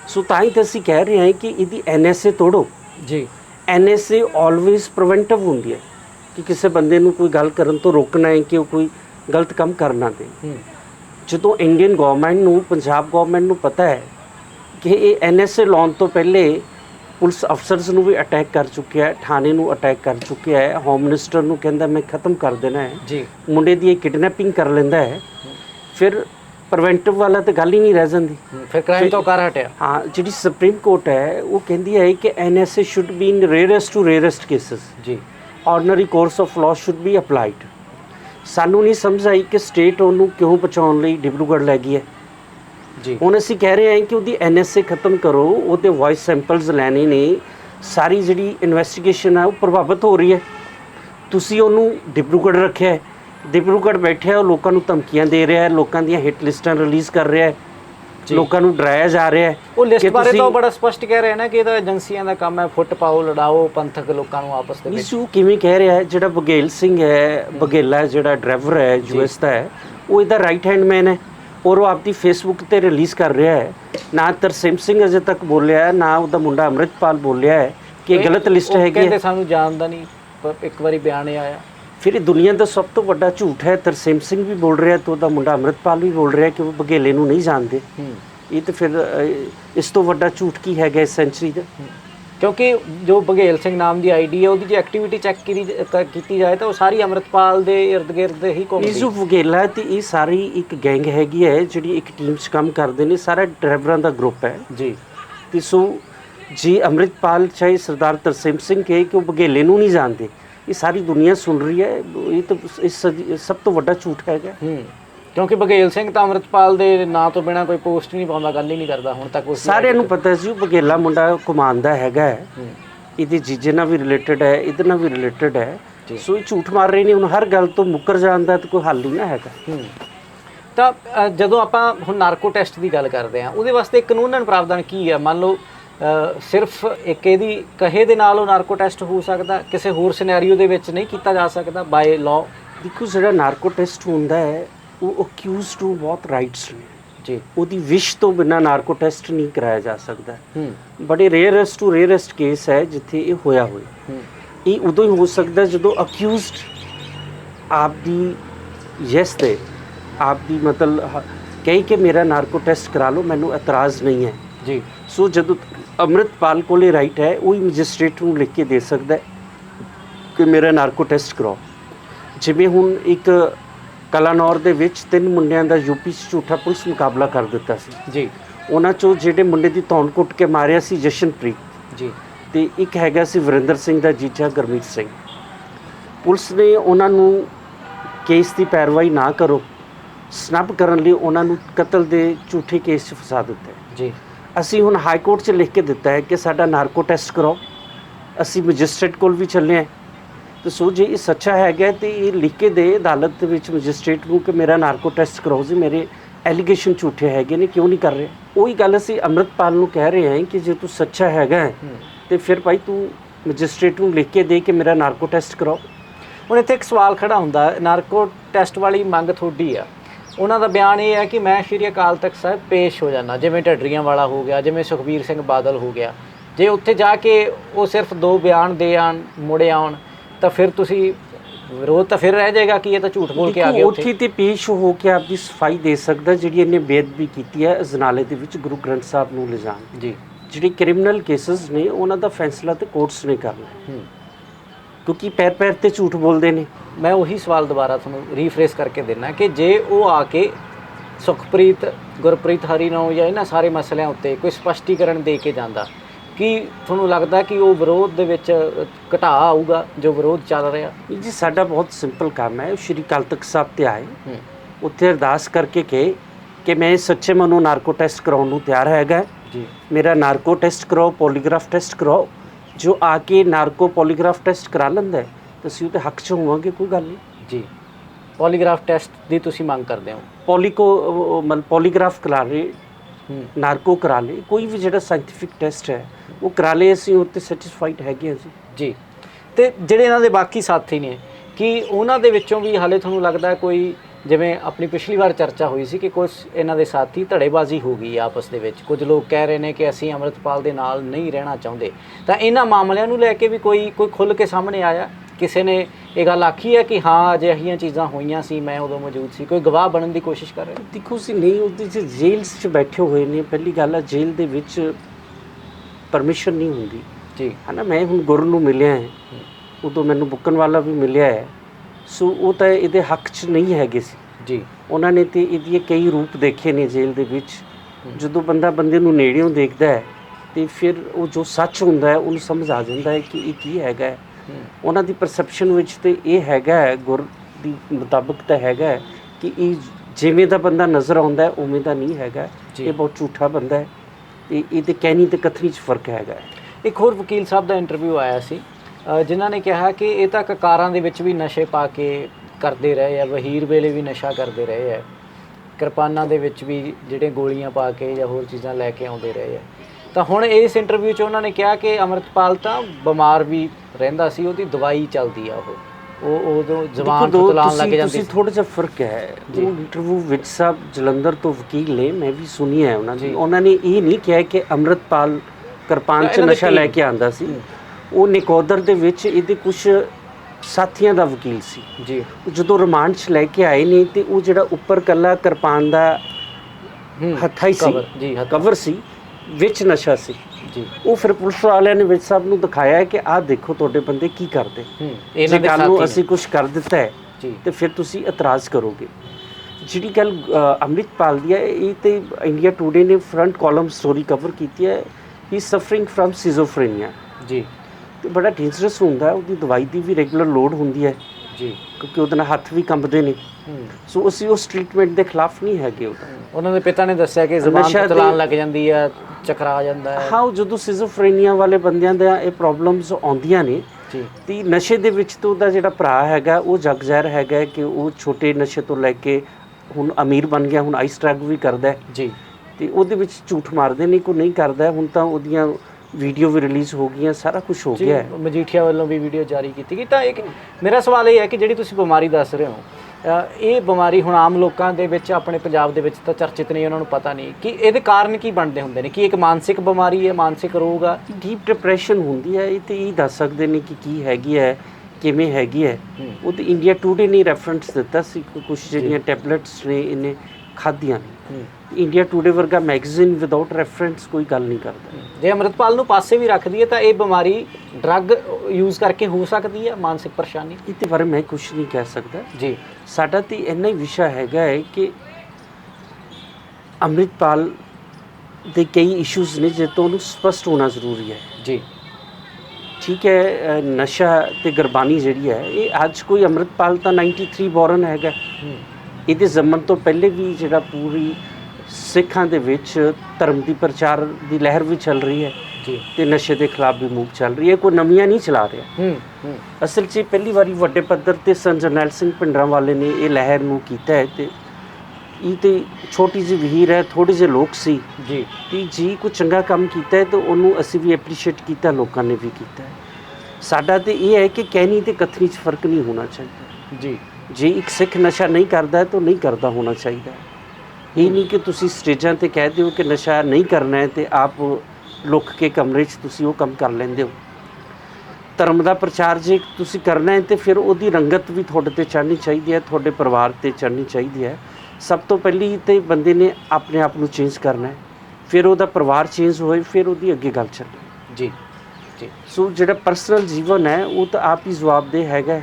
ਸੋ ਤਾਂ ਹੀ ਤਾਂ ਅਸੀਂ ਕਹਿ ਰਹੇ ਹਾਂ ਕਿ ਇਹਦੀ ਐਨਐਸਏ ਤੋੜੋ। ਜੀ। ਐਨਐਸਏ ਆਲਵੇਸ ਪ੍ਰੀਵੈਂਟਿਵ ਹੁੰਦੀ ਹੈ ਕਿ ਕਿਸੇ ਬੰਦੇ ਨੂੰ ਕੋਈ ਗੱਲ ਕਰਨ ਤੋਂ ਰੋਕਣਾ ਹੈ ਕਿ ਉਹ ਕੋਈ ਗਲਤ ਕੰਮ ਕਰ ਨਾ ਦੇ। ਜਦੋਂ ਇੰਡੀਅਨ ਗਵਰਨਮੈਂਟ ਨੂੰ ਪੰਜਾਬ ਗਵਰਨਮੈਂਟ ਨੂੰ ਪਤਾ ਹੈ ਕਿ ਇਹ ਐਨਐਸਏ ਲਾਉਣ ਤੋਂ ਪਹਿਲੇ ਪੁਲਿਸ ਅਫਸਰਸ ਨੂੰ ਵੀ ਅਟੈਕ ਕਰ ਚੁੱਕਿਆ ਹੈ ਥਾਣੇ ਨੂੰ ਅਟੈਕ ਕਰ ਚੁੱਕਿਆ ਹੈ ਹੋਮ ਮਿਨਿਸਟਰ ਨੂੰ ਕਹਿੰਦਾ ਮੈਂ ਖਤਮ ਕਰ ਦੇਣਾ ਹੈ। ਜੀ। ਮੁੰਡੇ ਦੀ ਇਹ ਕਿਡਨੈਪਿੰਗ ਕਰ ਲੈਂਦਾ ਹੈ। ਫਿਰ ਪ੍ਰੀਵੈਂਟਿਵ ਵਾਲਾ ਤਾਂ ਗੱਲ ਹੀ ਨਹੀਂ ਰਹਿ ਜਾਂਦੀ। ਫਿਰ ਕ੍ਰਾਈਮ ਤੋਂ ਕਰ ਹਟਿਆ। ਹਾਂ ਜਿਹੜੀ ਸੁਪਰੀਮ ਕੋਰਟ ਹੈ ਉਹ ਕਹਿੰਦੀ ਹੈ ਕਿ NSA should be in rarest to rarest cases ਜੀ। Ordinary course of law should be applied ਸਾਨੂੰ ਨਹੀਂ ਸਮਝ ਆਈ ਕਿ ਸਟੇਟ ਉਹਨੂੰ ਕਿਉਂ ਬਚਾਉਣ ਲਈ ਡਿਬਰੂਗੜ੍ਹ ਲੈ ਗਈ ਹੈ। ਹੁਣ ਅਸੀਂ ਕਹਿ ਰਹੇ ਹਾਂ ਕਿ ਉਹਦੀ ਐਨਐਸਏ ਖਤਮ ਕਰੋ ਉਹਦੇ ਵੌਇਸ ਸੈਂਪਲਸ ਲੈਣੇ ਨੇ। ਸਾਰੀ ਜਿਹੜੀ ਇਨਵੈਸਟੀਗੇਸ਼ਨ ਹੈ ਉਹ ਪ੍ਰਭਾਵਿਤ ਹੋ ਰਹੀ ਹੈ। ਤੁਸੀਂ ਉਹਨੂੰ ਡਿਬਰੂਗੜ੍ਹ ਰੱਖਿਆ ਹੈ। ਡਿਬਰੂਗੜ੍ਹ ਬੈਠਿਆ ਉਹ ਲੋਕਾਂ ਨੂੰ ਧਮਕੀਆਂ ਦੇ ਰਿਹਾ ਹੈ ਲੋਕਾਂ ਦੀਆਂ ਹਿੱਟ ਲਿਸਟਾਂ ਰਿਲੀਜ਼ ਕਰ ਰਿਹਾ ਹੈ। ਲੋਕਾਂ ਨੂੰ ਡਰਾਇਆ ਜਾ ਰਿਹਾ ਹੈ ਉਹ ਲਿਸਟ ਬਾਰੇ ਤਾਂ ਬੜਾ ਸਪਸ਼ਟ ਕਹਿ ਰਹੇ ਨੇ ਕਿ ਇਹ ਤਾਂ ਏਜੰਸੀਆਂ ਦਾ ਕੰਮ ਹੈ ਫੁੱਟ ਪਾਓ ਲੜਾਓ ਪੰਥਕ ਲੋਕਾਂ ਨੂੰ ਆਪਸ ਦੇ ਵਿੱਚ। ਇਸ ਕਿਵੇਂ ਕਹਿ ਰਿਹਾ ਹੈ ਜਿਹੜਾ ਬਗੇਲ ਸਿੰਘ ਹੈ ਬਗੇਲਾ ਜਿਹੜਾ ਡਰਾਈਵਰ ਹੈ ਯੂਐਸ ਦਾ ਹੈ ਉਹ ਇਹਦਾ ਰਾਈਟ ਹੈਂਡ ਮੈਨ ਹੈ। ਔਰ ਉਹ ਆਪਦੀ ਫੇਸਬੁੱਕ ਤੇ ਰਿਲੀਜ਼ ਕਰ ਰਿਹਾ ਹੈ। ਨਾ ਤਰਸੇਮ ਸਿੰਘ ਅਜੇ ਤੱਕ ਬੋਲਿਆ ਨਾ ਉਹਦਾ ਮੁੰਡਾ ਅੰਮ੍ਰਿਤਪਾਲ ਬੋਲਿਆ ਹੈ ਕਿ ਇਹ ਗਲਤ ਲਿਸਟ ਹੈਗੀ ਕਹਿੰਦੇ ਹੈ ਸਾਨੂੰ ਜਾਣਦਾ ਨਹੀਂ ਪਰ ਇੱਕ ਵਾਰੀ ਬਿਆਨ ਆਇਆ। ਫਿਰ ਇਹ ਦੁਨੀਆ ਦਾ ਸਭ ਤੋਂ ਵੱਡਾ ਝੂਠ ਹੈ ਤਰਸੇਮ ਸਿੰਘ ਵੀ ਬੋਲ ਰਿਹਾ ਤੇ ਉਹਦਾ ਮੁੰਡਾ ਅੰਮ੍ਰਿਤਪਾਲ ਵੀ ਬੋਲ ਰਿਹਾ ਕਿ ਉਹ ਬਗੇਲੇ ਨੂੰ ਨਹੀਂ ਜਾਣਦੇ। ਇਹ ਤਾਂ ਫਿਰ ਇਸ ਤੋਂ ਵੱਡਾ ਝੂਠ ਕੀ ਹੈਗਾ ਇਸ ਸੈਂਚਰੀ ਦਾ? ਕਿਉਂਕਿ ਜੋ ਬਘੇਲ ਸਿੰਘ ਨਾਮ ਦੀ ਆਈਡੀ ਹੈ ਉਹਦੀ ਜੇ ਐਕਟੀਵਿਟੀ ਚੈੱਕ ਕੀਤੀ ਜਾਏ ਤਾਂ ਉਹ ਸਾਰੀ ਅੰਮ੍ਰਿਤਪਾਲ ਦੇ ਇਰਦ ਗਿਰਦ ਹੀ ਘੁੰਮਦੀ। ਜੋ ਵਗੇਲਾ ਤੇ ਇਹ ਸਾਰੀ ਇੱਕ ਗੈਂਗ ਹੈਗੀ ਹੈ ਜਿਹੜੀ ਇੱਕ ਟੀਮ 'ਚ ਕੰਮ ਕਰਦੇ ਨੇ ਸਾਰਾ ਡਰਾਈਵਰਾਂ ਦਾ ਗਰੁੱਪ ਹੈ। ਜੀ। ਤੇ ਸੋ ਜੀ ਅੰਮ੍ਰਿਤਪਾਲ ਚਾਹੇ ਸਰਦਾਰ ਤਰਸੇਮ ਸਿੰਘ ਕਹੇ ਕਿ ਉਹ ਬਘੇਲੇ ਨੂੰ ਨਹੀਂ ਜਾਣਦੇ ਇਹ ਸਾਰੀ ਦੁਨੀਆ ਸੁਣ ਰਹੀ ਹੈ ਇਹ ਤਾਂ ਇਸ ਸਭ ਤੋਂ ਵੱਡਾ ਝੂਠ ਹੈਗਾ। ਹੂੰ। ਕਿਉਂਕਿ ਬਘੇਲ ਸਿੰਘ ਤਾਂ ਅੰਮ੍ਰਿਤਪਾਲ ਦੇ ਨਾਂ ਤੋਂ ਬਿਨਾ ਕੋਈ ਪੋਸਟ ਨਹੀਂ ਪਾਉਂਦਾ ਗੱਲ ਹੀ ਨਹੀਂ ਕਰਦਾ ਹੁਣ ਤੱਕ ਉਸ ਸਾਰਿਆਂ ਨੂੰ ਪਤਾ ਸੀ ਉਹ ਬਘੇਲਾ ਮੁੰਡਾ ਕਮਾਉਂਦਾ ਹੈਗਾ। ਹੈ। ਇਹਦੇ ਜੀਜੇ ਨਾਲ ਵੀ ਰਿਲੇਟਡ ਹੈ ਇਹਦੇ ਨਾਲ ਵੀ ਰਿਲੇਟਡ ਹੈ। ਸੋ ਇਹ ਝੂਠ ਮਾਰ ਰਹੇ ਨੇ ਹੁਣ ਹਰ ਗੱਲ ਤੋਂ ਮੁੱਕਰ ਜਾਣ ਦਾ ਤਾਂ ਕੋਈ ਹੱਲ ਹੀ ਨਾ ਹੈਗਾ। ਤਾਂ ਜਦੋਂ ਆਪਾਂ ਹੁਣ ਨਾਰਕੋ ਟੈਸਟ ਦੀ ਗੱਲ ਕਰਦੇ ਹਾਂ ਉਹਦੇ ਵਾਸਤੇ ਕਾਨੂੰਨਨ ਪ੍ਰਾਵਧਾਨ ਕੀ ਹੈ? ਮੰਨ ਲਓ ਸਿਰਫ ਇੱਕ ਇਹਦੀ ਕਹੇ ਦੇ ਨਾਲ ਉਹ ਨਾਰਕੋ ਟੈਸਟ ਹੋ ਸਕਦਾ ਕਿਸੇ ਹੋਰ ਸਿਨੈਰੀਓ ਦੇ ਵਿੱਚ ਨਹੀਂ ਕੀਤਾ ਜਾ ਸਕਦਾ ਬਾਈ ਲਾਅ ਦੇਖੋ ਜਿਹੜਾ ਨਾਰਕੋ ਟੈਸਟ ਹੁੰਦਾ ਹੈ ਉਹ ਅਕਿਊਜ਼ਡ ਨੂੰ ਬਹੁਤ ਰਾਈਟਸ ਨੇ। ਜੀ ਉਹਦੀ ਵਿਸ਼ ਤੋਂ ਬਿਨਾ ਨਾਰਕੋ ਟੈਸਟ ਨਹੀਂ ਕਰਾਇਆ ਜਾ ਸਕਦਾ। ਹੂੰ। ਬੜੇ ਰੇਅਰੈਸਟ ਟੂ ਰੇਅਰੈਸਟ ਕੇਸ ਹੈ ਜਿੱਥੇ ਇਹ ਹੋਇਆ ਹੋਵੇ ਹੂੰ। ਇਹ ਉਦੋਂ ਹੀ ਹੋ ਸਕਦਾ ਜਦੋਂ ਅਕਿਊਜ਼ਡ ਆਪ ਦੀ ਯੈਸ ਤੇ ਆਪ ਦੀ ਮਤਲਬ ਕਹੀ ਕਿ ਮੇਰਾ ਨਾਰਕੋ ਟੈਸਟ ਕਰਾ ਲਓ ਮੈਨੂੰ ਇਤਰਾਜ਼ ਨਹੀਂ ਹੈ। ਜੀ। ਸੋ ਜਦੋਂ ਅੰਮ੍ਰਿਤਪਾਲ ਕੋਲੇ ਰਾਈਟ ਹੈ ਉਹ ਹੀ ਮੈਜਿਸਟ੍ਰੇਟ ਨੂੰ ਲਿਖ ਕੇ ਦੇ ਸਕਦਾ ਕਿ ਮੇਰਾ ਨਾਰਕੋ ਟੈਸਟ ਕਰਾਓ। ਜਿਵੇਂ ਹੁਣ ਇੱਕ ਕਲਾਨੌਰ ਦੇ ਵਿੱਚ ਤਿੰਨ ਮੁੰਡਿਆਂ ਦਾ ਯੂਪੀ ਝੂਠਾ ਪੁਲਿਸ ਮੁਕਾਬਲਾ ਕਰ ਦਿੱਤਾ ਸੀ। ਜੀ। ਉਹਨਾਂ ਚੋਂ ਜਿਹੜੇ ਮੁੰਡੇ ਦੀ ਧੌਣ ਕੁੱਟ ਕੇ ਮਾਰਿਆ ਸੀ ਜਸ਼ਨਪ੍ਰੀਤ। ਜੀ। ਤੇ ਇੱਕ ਹੈਗਾ ਸੀ ਵਰਿੰਦਰ ਸਿੰਘ ਦਾ ਜੀਜਾ ਗੁਰਮੀਤ ਸਿੰਘ। ਪੁਲਿਸ ਨੇ ਉਹਨਾਂ ਨੂੰ ਕੇਸ ਦੀ ਪੈਰਵਾਈ ਨਾ ਕਰੋ ਸਨੱਪ ਕਰਨ ਲਈ ਉਹਨਾਂ ਨੂੰ ਕਤਲ ਦੇ ਝੂਠੇ ਕੇਸ 'ਚ ਫਸਾ ਦਿੱਤਾ। ਜੀ। ਅਸੀਂ ਹੁਣ ਹਾਈ ਕੋਰਟ 'ਚ ਲਿਖ ਕੇ ਦਿੱਤਾ ਹੈ ਕਿ ਸਾਡਾ ਨਾਰਕੋ ਟੈਸਟ ਕਰਾਓ। ਅਸੀਂ ਮੈਜਿਸਟ੍ਰੇਟ ਕੋਲ ਵੀ ਚੱਲੇ ਹਾਂ। ਤੇ ਸੋ ਜੇ ਇਹ ਸੱਚਾ ਹੈਗਾ ਤੇ ਇਹ ਲਿਖ ਕੇ ਦੇ ਅਦਾਲਤ ਦੇ ਵਿੱਚ ਮੈਜਿਸਟ੍ਰੇਟ ਨੂੰ ਕਿ ਮੇਰਾ ਨਾਰਕੋ ਟੈਸਟ ਕਰਾਓ ਜੀ ਮੇਰੇ ਐਲੀਗੇਸ਼ਨ ਝੂਠੇ ਹੈਗੇ ਨੇ ਕਿਉਂ ਨਹੀਂ ਕਰ ਰਹੇ? ਉਹੀ ਗੱਲ ਅਸੀਂ ਅੰਮ੍ਰਿਤਪਾਲ ਨੂੰ ਕਹਿ ਰਹੇ ਹਾਂ ਕਿ ਜੇ ਤੂੰ ਸੱਚਾ ਹੈਗਾ ਤੇ ਫਿਰ ਭਾਈ ਤੂੰ ਮੈਜਿਸਟ੍ਰੇਟ ਨੂੰ ਲਿਖ ਕੇ ਦੇ ਕਿ ਮੇਰਾ ਨਾਰਕੋ ਟੈਸਟ ਕਰਾਓ। ਹੁਣ ਇੱਥੇ ਇੱਕ ਸਵਾਲ ਖੜਾ ਹੁੰਦਾ ਨਾਰਕੋ ਟੈਸਟ ਵਾਲੀ ਮੰਗ ਤੁਹਾਡੀ ਆ। ਉਹਨਾਂ ਦਾ ਬਿਆਨ ਇਹ ਹੈ ਕਿ ਮੈਂ ਸ਼੍ਰੀ ਅਕਾਲ ਤਖਤ ਸਾਹਿਬ ਪੇਸ਼ ਹੋ ਜਾਣਾ ਜਿਵੇਂ ਢੱਡਰੀਆਂ ਵਾਲਾ ਹੋ ਗਿਆ ਜਿਵੇਂ ਸੁਖਬੀਰ ਸਿੰਘ ਬਾਦਲ ਹੋ ਗਿਆ। ਜੇ ਉੱਥੇ ਜਾ ਕੇ ਉਹ ਸਿਰਫ ਦੋ ਬਿਆਨ ਦੇ ਆਣ ਮੁੜੇ ਆਉਣ ਤਾਂ ਫਿਰ ਤੁਸੀਂ ਵਿਰੋਧ ਤਾਂ ਫਿਰ ਰਹਿ ਜਾਏਗਾ ਕਿ ਇਹ ਤਾਂ ਝੂਠ ਬੋਲ ਕੇ ਆ ਗਏ ਉੱਥੇ ਤੇ ਪੇਸ਼ ਹੋ ਕੇ ਆਪਦੀ ਸਫ਼ਾਈ ਦੇ ਸਕਦਾ ਜਿਹੜੀ ਇਹਨੇ ਬੇਅਦਬੀ ਕੀਤੀ ਹੈ ਅਜਨਾਲੇ ਦੇ ਵਿੱਚ ਗੁਰੂ ਗ੍ਰੰਥ ਸਾਹਿਬ ਨੂੰ ਲਿਜਾਣ। ਜੀ। ਜਿਹੜੇ ਕ੍ਰਿਮੀਨਲ ਕੇਸਸ ਨੇ ਉਹਨਾਂ ਦਾ ਫੈਸਲਾ ਤੇ ਕੋਰਟਸ ਨੇ ਕਰਨਾ ਕਿਉਂਕਿ ਪੈਰ ਪੈਰ ਤੇ ਝੂਠ ਬੋਲਦੇ ਨੇ। ਮੈਂ ਉਹੀ ਸਵਾਲ ਦੁਬਾਰਾ ਤੁਹਾਨੂੰ ਰੀਫਰੇਸ ਕਰਕੇ ਦੇਣਾ ਕਿ ਜੇ ਉਹ ਆ ਕੇ ਸੁਖਪ੍ਰੀਤ ਗੁਰਪ੍ਰੀਤ ਹਰੀਨੌ ਜਾਂ ਇਹਨਾਂ ਸਾਰੇ ਮਸਲਿਆਂ ਉੱਤੇ ਕੋਈ ਸਪਸ਼ਟੀਕਰਨ ਦੇ ਕੇ ਜਾਂਦਾ ਕੀ ਤੁਹਾਨੂੰ ਲੱਗਦਾ ਕਿ ਉਹ ਵਿਰੋਧ ਦੇ ਵਿੱਚ ਘਟਾ ਆਊਗਾ ਜੋ ਵਿਰੋਧ ਚੱਲ ਰਿਹਾ? ਜੀ ਸਾਡਾ ਬਹੁਤ ਸਿੰਪਲ ਕੰਮ ਹੈ। ਸ਼੍ਰੀ ਅਕਾਲ ਤਖਤ ਸਾਹਿਬ ਤੇ ਆਏ। ਉੱਥੇ ਅਰਦਾਸ ਕਰਕੇ ਕਹੇ ਕਿ ਮੈਂ ਸੱਚੇ ਮਨੋਂ ਨਾਰਕੋ ਟੈਸਟ ਕਰਾਉਣ ਨੂੰ ਤਿਆਰ ਹੈਗਾ। ਜੀ। ਮੇਰਾ ਨਾਰਕੋ ਟੈਸਟ ਕਰਾਓ ਪੋਲੀਗ੍ਰਾਫ ਟੈਸਟ ਕਰਾਓ। ਜੋ ਆ ਕੇ ਨਾਰਕੋ ਪੋਲੀਗ੍ਰਾਫ ਟੈਸਟ ਕਰਾ ਲੈਂਦਾ ਹੈ ਤਾਂ ਅਸੀਂ ਉਹਦੇ ਹੱਕ 'ਚ ਹੋਵਾਂਗੇ ਕੋਈ ਗੱਲ ਨਹੀਂ। ਜੀ। ਪੋਲੀਗ੍ਰਾਫ ਟੈਸਟ ਦੀ ਤੁਸੀਂ ਮੰਗ ਕਰਦੇ ਹੋ? ਪੋਲੀਕੋ ਮਤਲਬ ਪੋਲੀਗ੍ਰਾਫ ਕਰਾ ਹੂੰ। ਨਾਰਕੋ ਕਰਾ ਲੇ ਕੋਈ ਵੀ ਜਿਹੜਾ ਸਾਇੰਟੀਫਿਕ ਟੈਸਟ ਹੈ ਉਹ ਕਰਾ ਲੇ ਅਸੀਂ ਉਹ ਤੇ ਸੈਟੀਸਫਾਈਡ ਹੈਗੇ ਹਾਂ ਜੀ ਜੀ। ਤੇ ਜਿਹੜੇ ਇਹਨਾਂ ਦੇ ਬਾਕੀ ਸਾਥੀ ਨੇ ਕਿ ਉਹਨਾਂ ਦੇ ਵਿੱਚੋਂ ਵੀ ਹਾਲੇ ਤੁਹਾਨੂੰ ਲੱਗਦਾ ਕੋਈ ਜਿਵੇਂ ਆਪਣੀ ਪਿਛਲੀ ਵਾਰ ਚਰਚਾ ਹੋਈ ਸੀ ਕਿ ਕੁਝ ਇਹਨਾਂ ਦੇ ਸਾਥੀ ਧੜੇਬਾਜ਼ੀ ਹੋ ਗਈ ਆਪਸ ਦੇ ਵਿੱਚ? ਕੁਝ ਲੋਕ ਕਹਿ ਰਹੇ ਨੇ ਕਿ ਅਸੀਂ ਅੰਮ੍ਰਿਤਪਾਲ ਦੇ ਨਾਲ ਨਹੀਂ ਰਹਿਣਾ ਚਾਹੁੰਦੇ। ਤਾਂ ਇਹਨਾਂ ਮਾਮਲਿਆਂ ਨੂੰ ਲੈ ਕੇ ਵੀ ਕੋਈ ਕੋਈ ਖੁੱਲ ਕੇ ਸਾਹਮਣੇ ਆਇਆ? ਕਿਸੇ ਨੇ ਇਹ ਗੱਲ ਆਖੀ ਹੈ ਕਿ ਹਾਂ ਅਜਿਹੀਆਂ ਚੀਜ਼ਾਂ ਹੋਈਆਂ ਸੀ ਮੈਂ ਉਦੋਂ ਮੌਜੂਦ ਸੀ। ਕੋਈ ਗਵਾਹ ਬਣਨ ਦੀ ਕੋਸ਼ਿਸ਼ ਕਰ ਰਿਹਾ ਦੇਖੋ ਸੀ ਨਹੀਂ ਉਹਦੇ ਚ ਜੇਲ੍ਹ 'ਚ ਬੈਠੇ ਹੋਏ ਨੇ। ਪਹਿਲੀ ਗੱਲ ਹੈ ਜੇਲ੍ਹ ਦੇ ਵਿੱਚ ਪਰਮਿਸ਼ਨ ਨਹੀਂ ਹੁੰਦੀ। ਜੀ। ਹਨਾ ਮੈਂ ਹੁਣ ਗੁਰੂ ਨੂੰ ਮਿਲਿਆ ਹੈ। ਉਦੋਂ ਮੈਨੂੰ ਬੁੱਕਣ ਵਾਲਾ ਵੀ ਮਿਲਿਆ ਹੈ। ਸੋ ਉਹ ਤਾਂ ਇਹਦੇ ਹੱਕ 'ਚ ਨਹੀਂ ਹੈਗੇ ਸੀ। ਜੀ। ਉਹਨਾਂ ਨੇ ਤੇ ਇਹਦੇ ਕਈ ਰੂਪ ਦੇਖੇ ਨੇ ਜੇਲ੍ਹ ਦੇ ਵਿੱਚ। ਜਦੋਂ ਬੰਦਾ ਬੰਦੇ ਨੂੰ ਨੇੜਿਓਂ ਦੇਖਦਾ ਹੈ ਤੇ ਫਿਰ ਉਹ ਜੋ ਸੱਚ ਹੁੰਦਾ ਹੈ ਉਹਨੂੰ ਸਮਝ ਆ ਜਾਂਦਾ ਹੈ ਕਿ ਇਹ ਕੀ ਹੈਗਾ ਉਹਨਾਂ ਦੀ ਪਰਸੈਪਸ਼ਨ ਵਿੱਚ ਤੇ ਇਹ ਹੈਗਾ ਹੈ ਗੁਰ ਦੀ ਮੁਤਾਬਕ ਤਾਂ ਹੈਗਾ ਹੈ ਕਿ ਇਹ ਜਿਵੇਂ ਦਾ ਬੰਦਾ ਨਜ਼ਰ ਆਉਂਦਾ ਹੈ ਉਵੇਂ ਦਾ ਨਹੀਂ ਹੈਗਾ। ਇਹ ਬਹੁਤ ਝੂਠਾ ਬੰਦਾ ਹੈ। ਤੇ ਇਹਦੇ ਕਹਿਣੀ ਤੇ ਕਥਨੀ 'ਚ ਫ਼ਰਕ ਹੈਗਾ ਇੱਕ ਹੋਰ ਵਕੀਲ ਸਾਹਿਬ ਦਾ ਇੰਟਰਵਿਊ ਆਇਆ ਸੀ ਜਿਨ੍ਹਾਂ ਨੇ ਕਿਹਾ ਕਿ ਇਹ ਤਾਂ ਕਕਾਰਾਂ ਦੇ ਵਿੱਚ ਵੀ ਨਸ਼ੇ ਪਾ ਕੇ ਕਰਦੇ ਰਹੇ ਆ, ਵਹੀਰ ਵੇਲੇ ਵੀ ਨਸ਼ਾ ਕਰਦੇ ਰਹੇ ਆ, ਕਿਰਪਾਨਾਂ ਦੇ ਵਿੱਚ ਵੀ ਜਿਹੜੇ ਗੋਲੀਆਂ ਪਾ ਕੇ ਜਾਂ ਹੋਰ ਚੀਜ਼ਾਂ ਲੈ ਕੇ ਆਉਂਦੇ ਰਹੇ ਆ। ਤਾਂ ਹੁਣ ਇਸ ਇੰਟਰਵਿਊ 'ਚ ਉਹਨਾਂ ਨੇ ਕਿਹਾ ਕਿ ਅਮਰਤਪਾਲ ਤਾਂ ਬਿਮਾਰ ਵੀ ਰਹਿੰਦਾ ਸੀ, ਉਹਦੀ ਦਵਾਈ ਚੱਲਦੀ ਆ ਉਹ। ਉਹ ਉਦੋਂ ਦੋ ਤੁਤਲਾਉਣ ਲੱਗ ਤੁਸੀਂ- ਜਾਂਦੀ ਤੁਸੀਂ ਸੀ। ਥੋੜਾ ਜਿਹਾ ਫ਼ਰਕ ਹੈ। ਉਹ ਇੰਟਰਵਿਊ ਵਿੱਚ ਸਾਹਿਬ ਜਲੰਧਰ ਤੋਂ ਵਕੀਲ ਨੇ ਮੈਂ ਵੀ ਸੁਣੀ ਹੈ ਉਹਨਾਂ ਦੀ। ਉਹਨਾਂ ਨੇ ਇਹ ਨਹੀਂ ਕਿਹਾ ਕਿ ਅੰਮ੍ਰਿਤਪਾਲ ਕਿਰਪਾਨ 'ਚ ਨਸ਼ਾ ਲੈ ਕੀ? ਆਂਦਾ ਸੀ। ਉਹ ਨਿਕੋਦਰ ਦੇ ਵਿੱਚ ਇਹਦੇ ਕੁਝ ਸਾਥੀਆਂ ਦਾ ਵਕੀਲ ਸੀ। ਜੀ। ਜਦੋਂ ਰਿਮਾਂਡ 'ਚ ਲੈ ਕੇ ਆਏ ਨੇ ਤੇ ਉਹ ਜਿਹੜਾ ਉੱਪਰ ਕੱਲਾ ਕਿਰਪਾਨ ਦਾ ਹੂੰ, ਹੱਥਾ ਹੀ ਸੀ। ਜੀ ਕਵਰ ਸੀ ਵਿੱਚ ਨਸ਼ਾ ਸੀ। ਜੀ। ਉਹ ਫਿਰ ਪੁਲਿਸ ਵਾਲਿਆਂ ਨੇ ਵਿੱਚ ਸਾਹਿਬ ਨੂੰ ਦਿਖਾਇਆ ਹੈ ਕਿ ਆਹ ਦੇਖੋ ਤੁਹਾਡੇ ਬੰਦੇ ਕੀ ਕਰਦੇ। ਇਹਨਾਂ ਦੇ ਸਾਥੀ। ਅਸੀਂ ਕੁਝ ਕਰ ਦਿੱਤਾ ਹੈ ਤੇ ਫਿਰ ਤੁਸੀਂ ਇਤਰਾਜ਼ ਕਰੋਗੇ। ਜਿਹੜੀ ਗੱਲ ਅੰਮ੍ਰਿਤਪਾਲ ਦੀ ਹੈ ਇਹ ਤੇ ਇੰਡੀਆ ਟੂਡੇ ਨੇ ਫਰੰਟ ਕਾਲਮ ਸਟੋਰੀ ਕਵਰ ਕੀਤੀ ਹੈ। ਹੀ ਸਫਰਿੰਗ ਫਰਮ ਸਿਜ਼ੋਫਰੇਨੀਆ ਜੀ। ਤੇ ਬੜਾ ਡੇਂਜਰਸ ਹੁੰਦਾ ਉਹਦੀ ਦਵਾਈ ਦੀ ਵੀ ਰੈਗੂਲਰ ਲੋਡ ਹੁੰਦੀ ਹੈ। ਜੀ। ਕਿਉਂਕਿ ਉਹਦੇ ਨਾਲ ਹੱਥ ਵੀ ਕੰਬਦੇ ਨੇ। ਸੋ ਅਸੀਂ ਉਸ ਟ੍ਰੀਟਮੈਂਟ ਦੇ ਖਿਲਾਫ ਨਹੀਂ ਹੈਗੇ ਉਹਦਾ। ਉਹਨਾਂ ਦੇ ਪਿਤਾ ਨੇ ਦੱਸਿਆ ਕਿ ਜ਼ਬਾਨ ਤਲਾਣ ਲੱਗ ਜਾਂਦੀ ਹੈ ਚਕਰਾ ਜਾਂਦਾ ਹੈ। ਹਾਂ ਉਹ ਜਦੋਂ ਸਿਜ਼ੋਫਰੇਨੀਆ ਵਾਲੇ ਬੰਦਿਆਂ ਦਾ ਇਹ ਪ੍ਰੋਬਲਮਸ ਆਉਂਦੀਆਂ ਨੇ ਜੀ। ਤੇ ਨਸ਼ੇ ਦੇ ਵਿੱਚ ਤੋਂ ਉਹਦਾ ਜਿਹੜਾ ਭਰਾ ਹੈਗਾ ਉਹ ਜਗ ਜ਼ਹਿਰ ਹੈਗਾ ਕਿ ਉਹ ਛੋਟੇ ਨਸ਼ੇ ਤੋਂ ਲੈ ਕੇ ਹੁਣ ਅਮੀਰ ਬਣ ਗਿਆ ਹੁਣ ਆਈਸ ਡਰੱਗ ਵੀ ਕਰਦਾ ਜੀ। ਤੇ ਉਹਦੇ ਵਿੱਚ ਝੂਠ ਮਾਰਦੇ ਨਹੀਂ ਕੋਈ ਨਹੀਂ ਕਰਦਾ। ਹੁਣ ਤਾਂ ਉਹਦੀਆਂ ਵੀਡੀਓ ਵੀ ਰਿਲੀਜ਼ ਹੋ ਗਈਆਂ ਸਾਰਾ ਕੁਝ ਹੋ ਗਿਆ ਹੈ। ਮਜੀਠੀਆ ਵੱਲੋਂ ਵੀ ਵੀਡੀਓ ਜਾਰੀ ਕੀਤੀ ਗਈ। ਤਾਂ ਇੱਕ ਮੇਰਾ ਸਵਾਲ ਇਹ ਹੈ ਕਿ ਜਿਹੜੀ ਤੁਸੀਂ ਬਿਮਾਰੀ ਦੱਸ ਰਹੇ ਹੋ ਇਹ ਬਿਮਾਰੀ ਹੁਣ ਆਮ ਲੋਕਾਂ ਦੇ ਵਿੱਚ ਆਪਣੇ ਪੰਜਾਬ ਦੇ ਵਿੱਚ ਤਾਂ ਚਰਚਿਤ ਨਹੀਂ ਉਹਨਾਂ ਨੂੰ ਪਤਾ ਨਹੀਂ। ਕਿ ਇਹਦੇ ਕਾਰਨ ਕੀ ਬਣਦੇ ਹੁੰਦੇ ਨੇ? ਕਿ ਇੱਕ ਮਾਨਸਿਕ ਬਿਮਾਰੀ ਹੈ ਮਾਨਸਿਕ ਰੋਗ ਆ? ਡੀਪ ਡਿਪਰੈਸ਼ਨ ਹੁੰਦੀ ਹੈ ਇਹ ਤੇ ਇਹ ਦੱਸ ਸਕਦੇ ਨੇ ਕਿ ਕੀ ਹੈਗੀ ਹੈ ਕਿਵੇਂ ਹੈਗੀ ਹੈ। ਹੂੰ। ਉਹ ਤੇ ਇੰਡੀਆ ਟੂਡੇ ਨੇ ਰੈਫਰੈਂਸ ਦਿੱਤਾ ਸੀ ਕੁਝ ਜਿਹੜੀਆਂ ਟੈਬਲੇਟਸ ਨੇ ਇਹਨੇ ਖਾਧੀਆਂ ਨੇ। ਇੰਡੀਆ ਟੂਡੇ ਵਰਗਾ ਮੈਗਜ਼ੀਨ ਵਿਦਆਊਟ ਰੈਫਰੈਂਸ ਕੋਈ ਗੱਲ ਨਹੀਂ ਕਰਦਾ। ਜੇ ਅੰਮ੍ਰਿਤਪਾਲ ਨੂੰ ਪਾਸੇ ਵੀ ਰੱਖ ਦਈਏ ਤਾਂ ਇਹ ਬਿਮਾਰੀ ਡਰੱਗ ਯੂਜ਼ ਕਰਕੇ ਹੋ ਸਕਦੀ ਹੈ ਮਾਨਸਿਕ ਪਰੇਸ਼ਾਨੀ। ਇਹਦੇ ਬਾਰੇ ਮੈਂ ਕੁਝ ਨਹੀਂ ਕਹਿ ਸਕਦਾ। ਜੀ। ਸਾਡਾ ਤੇ ਇੰਨਾ ਹੀ ਵਿਸ਼ਾ ਹੈਗਾ ਹੈ ਕਿ ਅੰਮ੍ਰਿਤਪਾਲ ਦੇ ਕਈ ਇਸ਼ੂਜ਼ ਨੇ ਜਿਹਦੇ ਤੋਂ ਉਹਨੂੰ ਸਪਸ਼ਟ ਹੋਣਾ ਜ਼ਰੂਰੀ ਹੈ। ਜੀ। ਠੀਕ ਹੈ ਨਸ਼ਾ ਤੇ ਗਰਬਾਨੀ ਜਿਹੜੀ ਹੈ ਇਹ ਅੱਜ ਕੋਈ ਅੰਮ੍ਰਿਤਪਾਲ ਤਾਂ 93 ਬੋਰਨ ਹੈਗਾ। ਇਹਦੇ ਜ਼ਮਨ ਤੋਂ ਪਹਿਲੇ ਵੀ ਜਿਹੜਾ ਪੂਰੀ ਸਿੱਖਾਂ ਦੇ ਵਿੱਚ ਧਰਮ ਦੀ ਪ੍ਰਚਾਰ ਦੀ ਲਹਿਰ ਵੀ ਚੱਲ ਰਹੀ ਹੈ ਜੀ। ਤੇ ਨਸ਼ੇ ਦੇ ਖਿਲਾਫ ਵੀ ਮੂਵ ਚੱਲ ਰਹੀ ਹੈ ਕੋਈ ਨਵੀਆਂ ਨਹੀਂ ਚਲਾ ਰਿਹਾ। ਹੂੰ ਹੂੰ। ਅਸਲ 'ਚ ਪਹਿਲੀ ਵਾਰੀ ਵੱਡੇ ਪੱਧਰ ਤੇ ਸੰਤ ਜਰਨੈਲ ਸਿੰਘ ਪਿੰਡਰਾਂ ਵਾਲੇ ਨੇ ਇਹ ਲਹਿਰ ਨੂੰ ਕੀਤਾ ਹੈ ਤੇ ਇਹ ਤੇ ਛੋਟੀ ਜਿਹੀ ਵਹੀਰ ਹੈ ਥੋੜੇ ਜਿਹੇ ਲੋਕ ਸੀ। ਜੀ। ਕਿ ਜੀ ਕੋਈ ਚੰਗਾ ਕੰਮ ਕੀਤਾ ਹੈ ਤਾਂ ਉਹਨੂੰ ਅਸੀਂ ਵੀ ਐਪਰੀਸ਼ੀਏਟ ਕੀਤਾ ਲੋਕਾਂ ਨੇ ਵੀ ਕੀਤਾ ਹੈ। ਸਾਡਾ ਤੇ ਇਹ ਹੈ ਕਿ ਕਹਿਣੀ ਤੇ ਕਥਨੀ 'ਚ ਫ਼ਰਕ ਨਹੀਂ ਹੋਣਾ ਚਾਹੀਦਾ। ਜੀ। ਜੇ ਇੱਕ ਸਿੱਖ ਨਸ਼ਾ ਨਹੀਂ ਕਰਦਾ ਹੈ ਤਾਂ ਨਹੀਂ ਕਰਦਾ ਹੋਣਾ ਚਾਹੀਦਾ। ਇਹ ਨਹੀਂ ਕਿ ਤੁਸੀਂ ਸਟੇਜਾਂ ਤੇ ਕਹਿ ਦਿਓ ਕਿ ਨਸ਼ਾ ਨਹੀਂ ਕਰਨਾ ਹੈ ਤੇ ਆਪ ਲੁੱਕ ਕੇ ਕਮਰੇ 'ਚ ਤੁਸੀਂ ਉਹ ਕੰਮ ਕਰ ਲੈਂਦੇ ਹੋ। ਧਰਮ ਦਾ ਪ੍ਰਚਾਰ ਜੇ ਤੁਸੀਂ ਕਰਨਾ ਹੈ ਤੇ ਫਿਰ ਉਹਦੀ ਰੰਗਤ ਵੀ ਤੁਹਾਡੇ ਤੇ ਚੜ੍ਹਨੀ ਚਾਹੀਦੀ ਹੈ ਤੁਹਾਡੇ ਪਰਿਵਾਰ ਤੇ ਚੜ੍ਹਨੀ ਚਾਹੀਦੀ ਹੈ। ਸਭ ਤੋਂ ਪਹਿਲੀ ਤੇ ਬੰਦੇ ਨੇ ਆਪਣੇ ਆਪ ਨੂੰ ਚੇਂਜ ਕਰਨਾ ਹੈ। ਫਿਰ ਉਹਦਾ ਪਰਿਵਾਰ ਚੇਂਜ ਹੋਏ ਫਿਰ ਉਹਦੀ ਅੱਗੇ ਗੱਲ ਚੱਲੇ ਜੀ। ਜੀ। ਸੋ ਜਿਹੜਾ ਪਰਸਨਲ ਜੀਵਨ ਹੈ ਉਹ ਤਾਂ ਆਪ ਹੀ ਜਵਾਬਦੇਹ ਹੈਗਾ।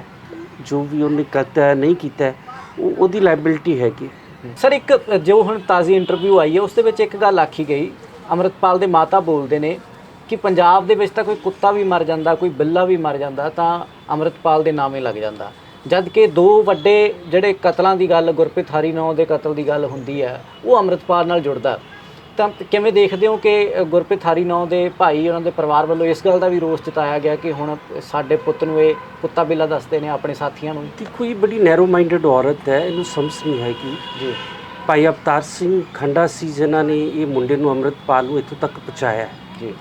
ਜੋ ਵੀ ਉਹਨੇ ਕਰਤਾ ਹੈ ਨਹੀਂ ਕੀਤਾ ਹੈ, ਉਹ ਉਹਦੀ ਲਾਇਬਿਲਿਟੀ ਹੈਗੀ ਸਰ ਇੱਕ ਜੋ ਹੁਣ ਤਾਜ਼ੀ ਇੰਟਰਵਿਊ ਆਈ ਹੈ ਉਸ ਦੇ ਵਿੱਚ ਇੱਕ ਗੱਲ ਆਖੀ ਗਈ। ਅਮਰਤਪਾਲ ਦੇ ਮਾਤਾ ਬੋਲਦੇ ਨੇ ਕਿ ਪੰਜਾਬ ਦੇ ਵਿੱਚ ਤਾਂ ਕੋਈ ਕੁੱਤਾ ਵੀ ਮਰ ਜਾਂਦਾ ਕੋਈ ਬਿੱਲਾ ਵੀ ਮਰ ਜਾਂਦਾ ਤਾਂ ਅਮਰਤਪਾਲ ਦੇ ਨਾਮੇ ਲੱਗ ਜਾਂਦਾ। ਜਦ ਕਿ ਦੋ ਵੱਡੇ ਜਿਹੜੇ ਕਤਲਾਂ ਦੀ ਗੱਲ ਗੁਰਪ੍ਰੀਤ ਹਰੀ ਨੌ ਦੇ ਕਤਲ ਦੀ ਗੱਲ ਹੁੰਦੀ ਹੈ ਉਹ ਅਮਰਤਪਾਲ ਨਾਲ ਜੁੜਦਾ। ਤਾਂ ਕਿਵੇਂ ਦੇਖਦੇ ਹੋ ਕਿ ਗੁਰਪ੍ਰੀਤ ਹਰੀਨੌ ਦੇ ਭਾਈ ਉਹਨਾਂ ਦੇ ਪਰਿਵਾਰ ਵੱਲੋਂ ਇਸ ਗੱਲ ਦਾ ਵੀ ਰੋਸ ਜਤਾਇਆ ਗਿਆ ਕਿ ਹੁਣ ਸਾਡੇ ਪੁੱਤ ਨੂੰ ਇਹ ਕੁੱਤਾ ਬਿੱਲਾ ਦੱਸਦੇ ਨੇ ਆਪਣੇ ਸਾਥੀਆਂ ਨੂੰ? ਦੇਖੋ ਇਹ ਬੜੀ ਨੈਰੋ ਮਾਈਂਡਡ ਔਰਤ ਹੈ ਇਹਨੂੰ ਸਮਝ ਨਹੀਂ ਹੈਗੀ। ਜੀ। ਭਾਈ ਅਵਤਾਰ ਸਿੰਘ ਖੰਡਾ ਸੀ ਜਿਨ੍ਹਾਂ ਨੇ ਇਹ ਮੁੰਡੇ ਨੂੰ ਅੰਮ੍ਰਿਤਪਾਲ ਨੂੰ ਇੱਥੋਂ ਤੱਕ ਪਹੁੰਚਾਇਆ। ਹੈ। ਜੀ।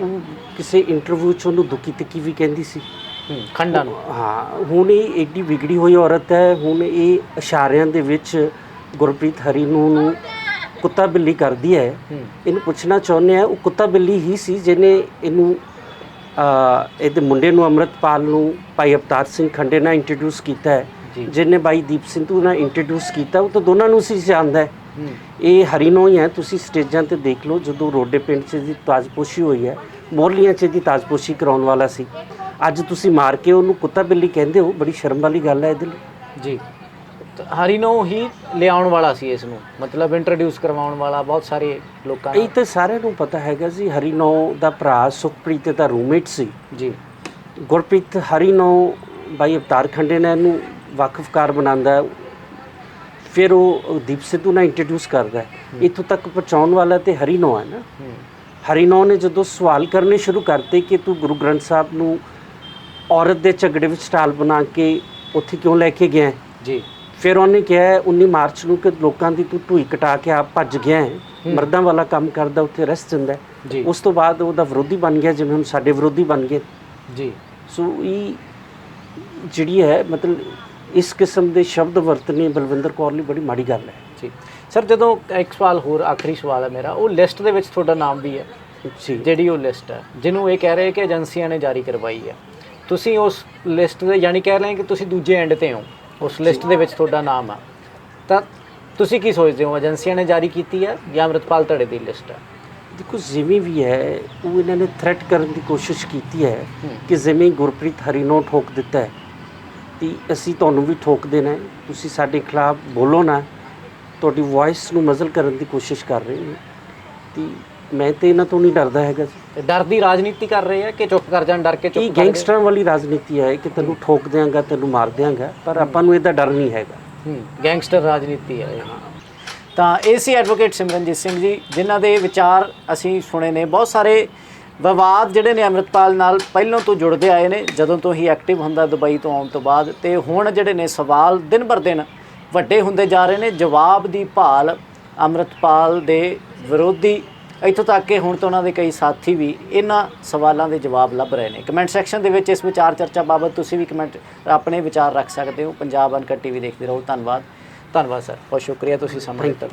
ਉਹ ਕਿਸੇ ਇੰਟਰਵਿਊ 'ਚ ਉਹਨੂੰ ਦੁਖੀ ਤੱਕੀ ਵੀ ਕਹਿੰਦੀ ਸੀ। ਹੂੰ ਖੰਡਾ ਨੂੰ। ਹਾਂ ਹੁਣ ਇਹ ਏਡੀ ਵਿਗੜੀ ਹੋਈ ਔਰਤ ਹੈ ਹੁਣ ਇਹ ਇਸ਼ਾਰਿਆਂ ਦੇ ਵਿੱਚ ਗੁਰਪ੍ਰੀਤ ਹਰੀ ਨੂੰ ਨੂੰ ਕੁੱਤਾ ਬਿੱਲੀ ਕਰਦੀ ਹੈ ਇਹਨੂੰ ਪੁੱਛਣਾ ਚਾਹੁੰਦੇ ਆ ਉਹ ਕੁੱਤਾ ਬਿੱਲੀ ਹੀ ਸੀ ਜਿਹਨੇ ਇਹਨੂੰ ਆ ਇਹਦੇ ਮੁੰਡੇ ਨੂੰ ਅੰਮ੍ਰਿਤਪਾਲ ਨੂੰ ਭਾਈ ਅਵਤਾਰ ਸਿੰਘ ਖੰਡੇ ਨਾਲ ਇੰਟਰੋਡਿਊਸ ਕੀਤਾ ਹੈ ਜਿਹਨੇ ਭਾਈ ਦੀਪ ਸਿੰਧੂ ਨਾਲ ਇੰਟਰੋਡਿਊਸ ਕੀਤਾ ਉਹ ਤਾਂ ਦੋਨਾਂ ਨੂੰ ਸੀ ਜਾਣਦਾ ਹੈ। ਇਹ ਹਰੀਨੋ ਹੀ ਹੈ ਤੁਸੀਂ ਸਟੇਜਾਂ ਤੇ ਦੇਖ ਲਓ ਜਦੋਂ ਰੋਡੇ ਪਿੰਡ 'ਚ ਦੀ ਤਾਜਪੋਸ਼ੀ ਹੋਈ ਹੈ ਮੋਰਲੀਆਂ 'ਚ ਦੀ ਤਾਜਪੋਸ਼ੀ ਕਰਾਉਣ ਵਾਲਾ ਸੀ। ਅੱਜ ਤੁਸੀਂ ਮਾਰ ਕੇ ਉਹਨੂੰ ਕੁੱਤਾ ਬਿੱਲੀ ਕਹਿੰਦੇ ਹੋ ਬੜੀ ਸ਼ਰਮ ਵਾਲੀ ਗੱਲ ਹੈ ਇਹਦੇ ਲਈ। ਜੀ। ਹਰੀਨੋ ਹੀ ਲਿਆਉਣ ਵਾਲਾ ਸੀ ਇਸ ਨੂੰ ਮਤਲਬ ਇੰਟਰੋਡਿਊਸ ਕਰਵਾਉਣ ਵਾਲਾ ਬਹੁਤ ਸਾਰੇ ਲੋਕਾਂ ਇਹ ਨੂੰ ਤਾਂ ਸਾਰਿਆਂ ਨੂੰ ਪਤਾ ਹੈਗਾ ਜੀ ਹਰੀਨੋ ਦਾ ਭਰਾ ਸੁਖਪ੍ਰੀਤ ਦਾ ਰੂਮਮੇਟ ਸੀ। ਜੀ। ਗੁਰਪ੍ਰੀਤ ਹਰੀਨੋ ਬਾਈ ਅਵਤਾਰ ਖੰਡੇ ਨੇ ਇਹਨੂੰ ਵਾਕਫਕਾਰ ਬਣਾਉਂਦਾ। ਫਿਰ ਉਹ ਦੀਪ ਸਿੱਧੂ ਨਾਲ ਇੰਟਰੋਡਿਊਸ ਕਰਦਾ ਹੈ। ਇੱਥੋਂ ਤੱਕ ਪਹੁੰਚਾਉਣ ਵਾਲਾ ਤੇ ਹਰੀਨੋ ਹੈ ਨਾ। ਹਰੀਨੋ ਨੇ ਜਦੋਂ ਸਵਾਲ ਕਰਨੇ ਸ਼ੁਰੂ ਕਰਤੇ ਕਿ ਤੂੰ ਗੁਰੂ ਗ੍ਰੰਥ ਸਾਹਿਬ ਨੂੰ ਔਰਤ ਦੇ ਝਗੜੇ ਵਿੱਚ ਸਟਾਲ ਬਣਾ ਕੇ ਉੱਥੇ ਕਿਉਂ ਲੈ ਕੇ ਗਿਆ? ਜੀ। ਫਿਰ ਉਹਨੇ ਕਿਹਾ ਹੈ 19 ਮਾਰਚ ਨੂੰ ਕਿ ਲੋਕਾਂ ਦੀ ਤੂੰ ਢੂਈ ਕਟਾ ਕੇ ਆਪ ਭੱਜ ਗਿਆ ਹੈ। ਮਰਦਾਂ ਵਾਲਾ ਕੰਮ ਕਰਦਾ ਉੱਥੇ ਰਸ ਜਾਂਦਾ ਉਸ ਤੋਂ ਬਾਅਦ ਉਹਦਾ ਵਿਰੋਧੀ ਬਣ ਗਿਆ ਜਿਵੇਂ ਹੁਣ ਸਾਡੇ ਵਿਰੋਧੀ ਬਣ ਗਏ। ਜੀ। ਸੋ ਇਹ ਜਿਹੜੀ ਹੈ ਮਤਲਬ ਇਸ ਕਿਸਮ ਦੇ ਸ਼ਬਦ ਵਰਤਨੇ ਬਲਵਿੰਦਰ ਕੌਰ ਲਈ ਬੜੀ ਮਾੜੀ ਗੱਲ ਹੈ। ਜੀ। ਸਰ ਜਦੋਂ ਇੱਕ ਸਵਾਲ ਹੋਰ ਆਖਰੀ ਸਵਾਲ ਹੈ ਮੇਰਾ ਉਹ ਲਿਸਟ ਦੇ ਵਿੱਚ ਤੁਹਾਡਾ ਨਾਮ ਵੀ ਹੈ। ਜੀ। ਜਿਹੜੀ ਉਹ ਲਿਸਟ ਹੈ ਜਿਹਨੂੰ ਇਹ ਕਹਿ ਰਹੇ ਕਿ ਏਜੰਸੀਆਂ ਨੇ ਜਾਰੀ ਕਰਵਾਈ ਹੈ। ਤੁਸੀਂ ਉਸ ਲਿਸਟ ਦੇ ਯਾਨੀ ਕਹਿ ਰਹੇ ਕਿ ਤੁਸੀਂ ਦੂਜੇ ਐਂਡ ਤੇ ਹੋ। ਉਸ ਲਿਸਟ ਦੇ ਵਿੱਚ ਤੁਹਾਡਾ ਨਾਮ ਆ। ਤਾਂ ਤੁਸੀਂ ਕੀ ਸੋਚਦੇ ਹੋ? ਏਜੰਸੀਆਂ ਨੇ ਜਾਰੀ ਕੀਤੀ ਹੈ ਜਾਂ ਅੰਮ੍ਰਿਤਪਾਲ ਧੜੇ ਦੀ ਲਿਸਟ ਹੈ ਦੇਖੋ ਜਿਵੇਂ ਵੀ ਹੈ ਉਹ ਇਹਨਾਂ ਨੇ ਥ੍ਰੈਟ ਕਰਨ ਦੀ ਕੋਸ਼ਿਸ਼ ਕੀਤੀ ਹੈ ਹੂੰ। ਕਿ ਜਿਵੇਂ ਗੁਰਪ੍ਰੀਤ ਹਰੀਨੋ ਠੋਕ ਦਿੱਤਾ ਹੈ ਤੇ ਅਸੀਂ ਤੁਹਾਨੂੰ ਵੀ ਠੋਕ ਦੇਣਾ ਹੈ ਤੁਸੀਂ ਸਾਡੇ ਖਿਲਾਫ ਬੋਲੋ ਨਾ ਤੁਹਾਡੀ ਵੌਇਸ ਨੂੰ ਮਜ਼ਲ ਕਰਨ ਦੀ ਕੋਸ਼ਿਸ਼ ਕਰ ਰਹੇ ਨੇ ਤੇ ਮੈਂ ਤੇ ਇਹਨਾਂ ਤੋਂ ਨਹੀਂ ਡਰਦਾ ਹੈਗਾ ਜੀ। ਤੇ ਡਰ ਦੀ ਰਾਜਨੀਤੀ ਕਰ ਰਹੇ ਆ ਕਿ ਚੁੱਪ ਕਰ ਜਾਣ ਡਰ ਕੇ ਇਹ ਚੁੱਪ ਕਰ ਗਏ? ਗੈਂਗਸਟਰਾਂ ਵਾਲੀ ਰਾਜਨੀਤੀ ਹੈ ਕਿ ਤੈਨੂੰ ਠੋਕ ਦਿਆਂਗਾ ਤੈਨੂੰ ਮਾਰ ਦਿਆਂਗਾ ਪਰ ਆਪਾਂ ਨੂੰ ਇਹਦਾ ਡਰ ਨਹੀਂ ਹੈਗਾ। ਹੂੰ ਗੈਂਗਸਟਰ ਰਾਜਨੀਤੀ ਹੈ ਇਹ। ਤਾਂ ਇਹ ਸੀ ਐਡਵੋਕੇਟ ਸਿਮਰਨਜੀਤ ਸਿੰਘ ਜੀ ਜਿਨ੍ਹਾਂ ਦੇ ਵਿਚਾਰ ਅਸੀਂ ਸੁਣੇ ਨੇ ਬਹੁਤ ਸਾਰੇ ਵਿਵਾਦ ਜਿਹੜੇ ਨੇ ਅੰਮ੍ਰਿਤਪਾਲ ਨਾਲ ਪਹਿਲਾਂ ਤੋਂ ਜੁੜਦੇ ਆਏ ਨੇ ਜਦੋਂ ਤੋਂ ਹੀ ਐਕਟਿਵ ਹੁੰਦਾ ਦੁਬਈ ਤੋਂ ਆਉਣ ਤੋਂ ਬਾਅਦ ਤੇ ਹੁਣ ਜਿਹੜੇ ਨੇ ਸਵਾਲ ਦਿਨ ਬਰ ਦਿਨ ਵੱਡੇ ਹੁੰਦੇ ਜਾ ਰਹੇ ਨੇ ਜਵਾਬ ਦੀ ਭਾਲ ਅੰਮ੍ਰਿਤਪਾਲ ਦੇ ਵਿਰੋਧੀ ਇੱਥੋਂ ਤੱਕ ਕਿ ਹੁਣ ਤਾਂ ਉਹਨਾਂ ਦੇ ਕਈ ਸਾਥੀ ਵੀ ਇਹਨਾਂ ਸਵਾਲਾਂ ਦੇ ਜਵਾਬ ਲੱਭ ਰਹੇ ਨੇ। ਕਮੈਂਟ ਸੈਕਸ਼ਨ ਦੇ ਵਿੱਚ ਇਸ ਵਿਚਾਰ ਚਰਚਾ ਬਾਬਤ ਤੁਸੀਂ ਵੀ ਕਮੈਂਟ, ਆਪਣੇ ਵਿਚਾਰ ਰੱਖ ਸਕਦੇ ਹੋ। ਪੰਜਾਬ ਅਨਕਟ ਟੀਵੀ ਦੇਖਦੇ ਰਹੋ। ਧੰਨਵਾਦ। ਧੰਨਵਾਦ, ਸਰ। ਬਹੁਤ ਸ਼ੁਕਰੀਆ ਤੁਸੀਂ ਸਮਾਂ ਦਿੱਤਾ।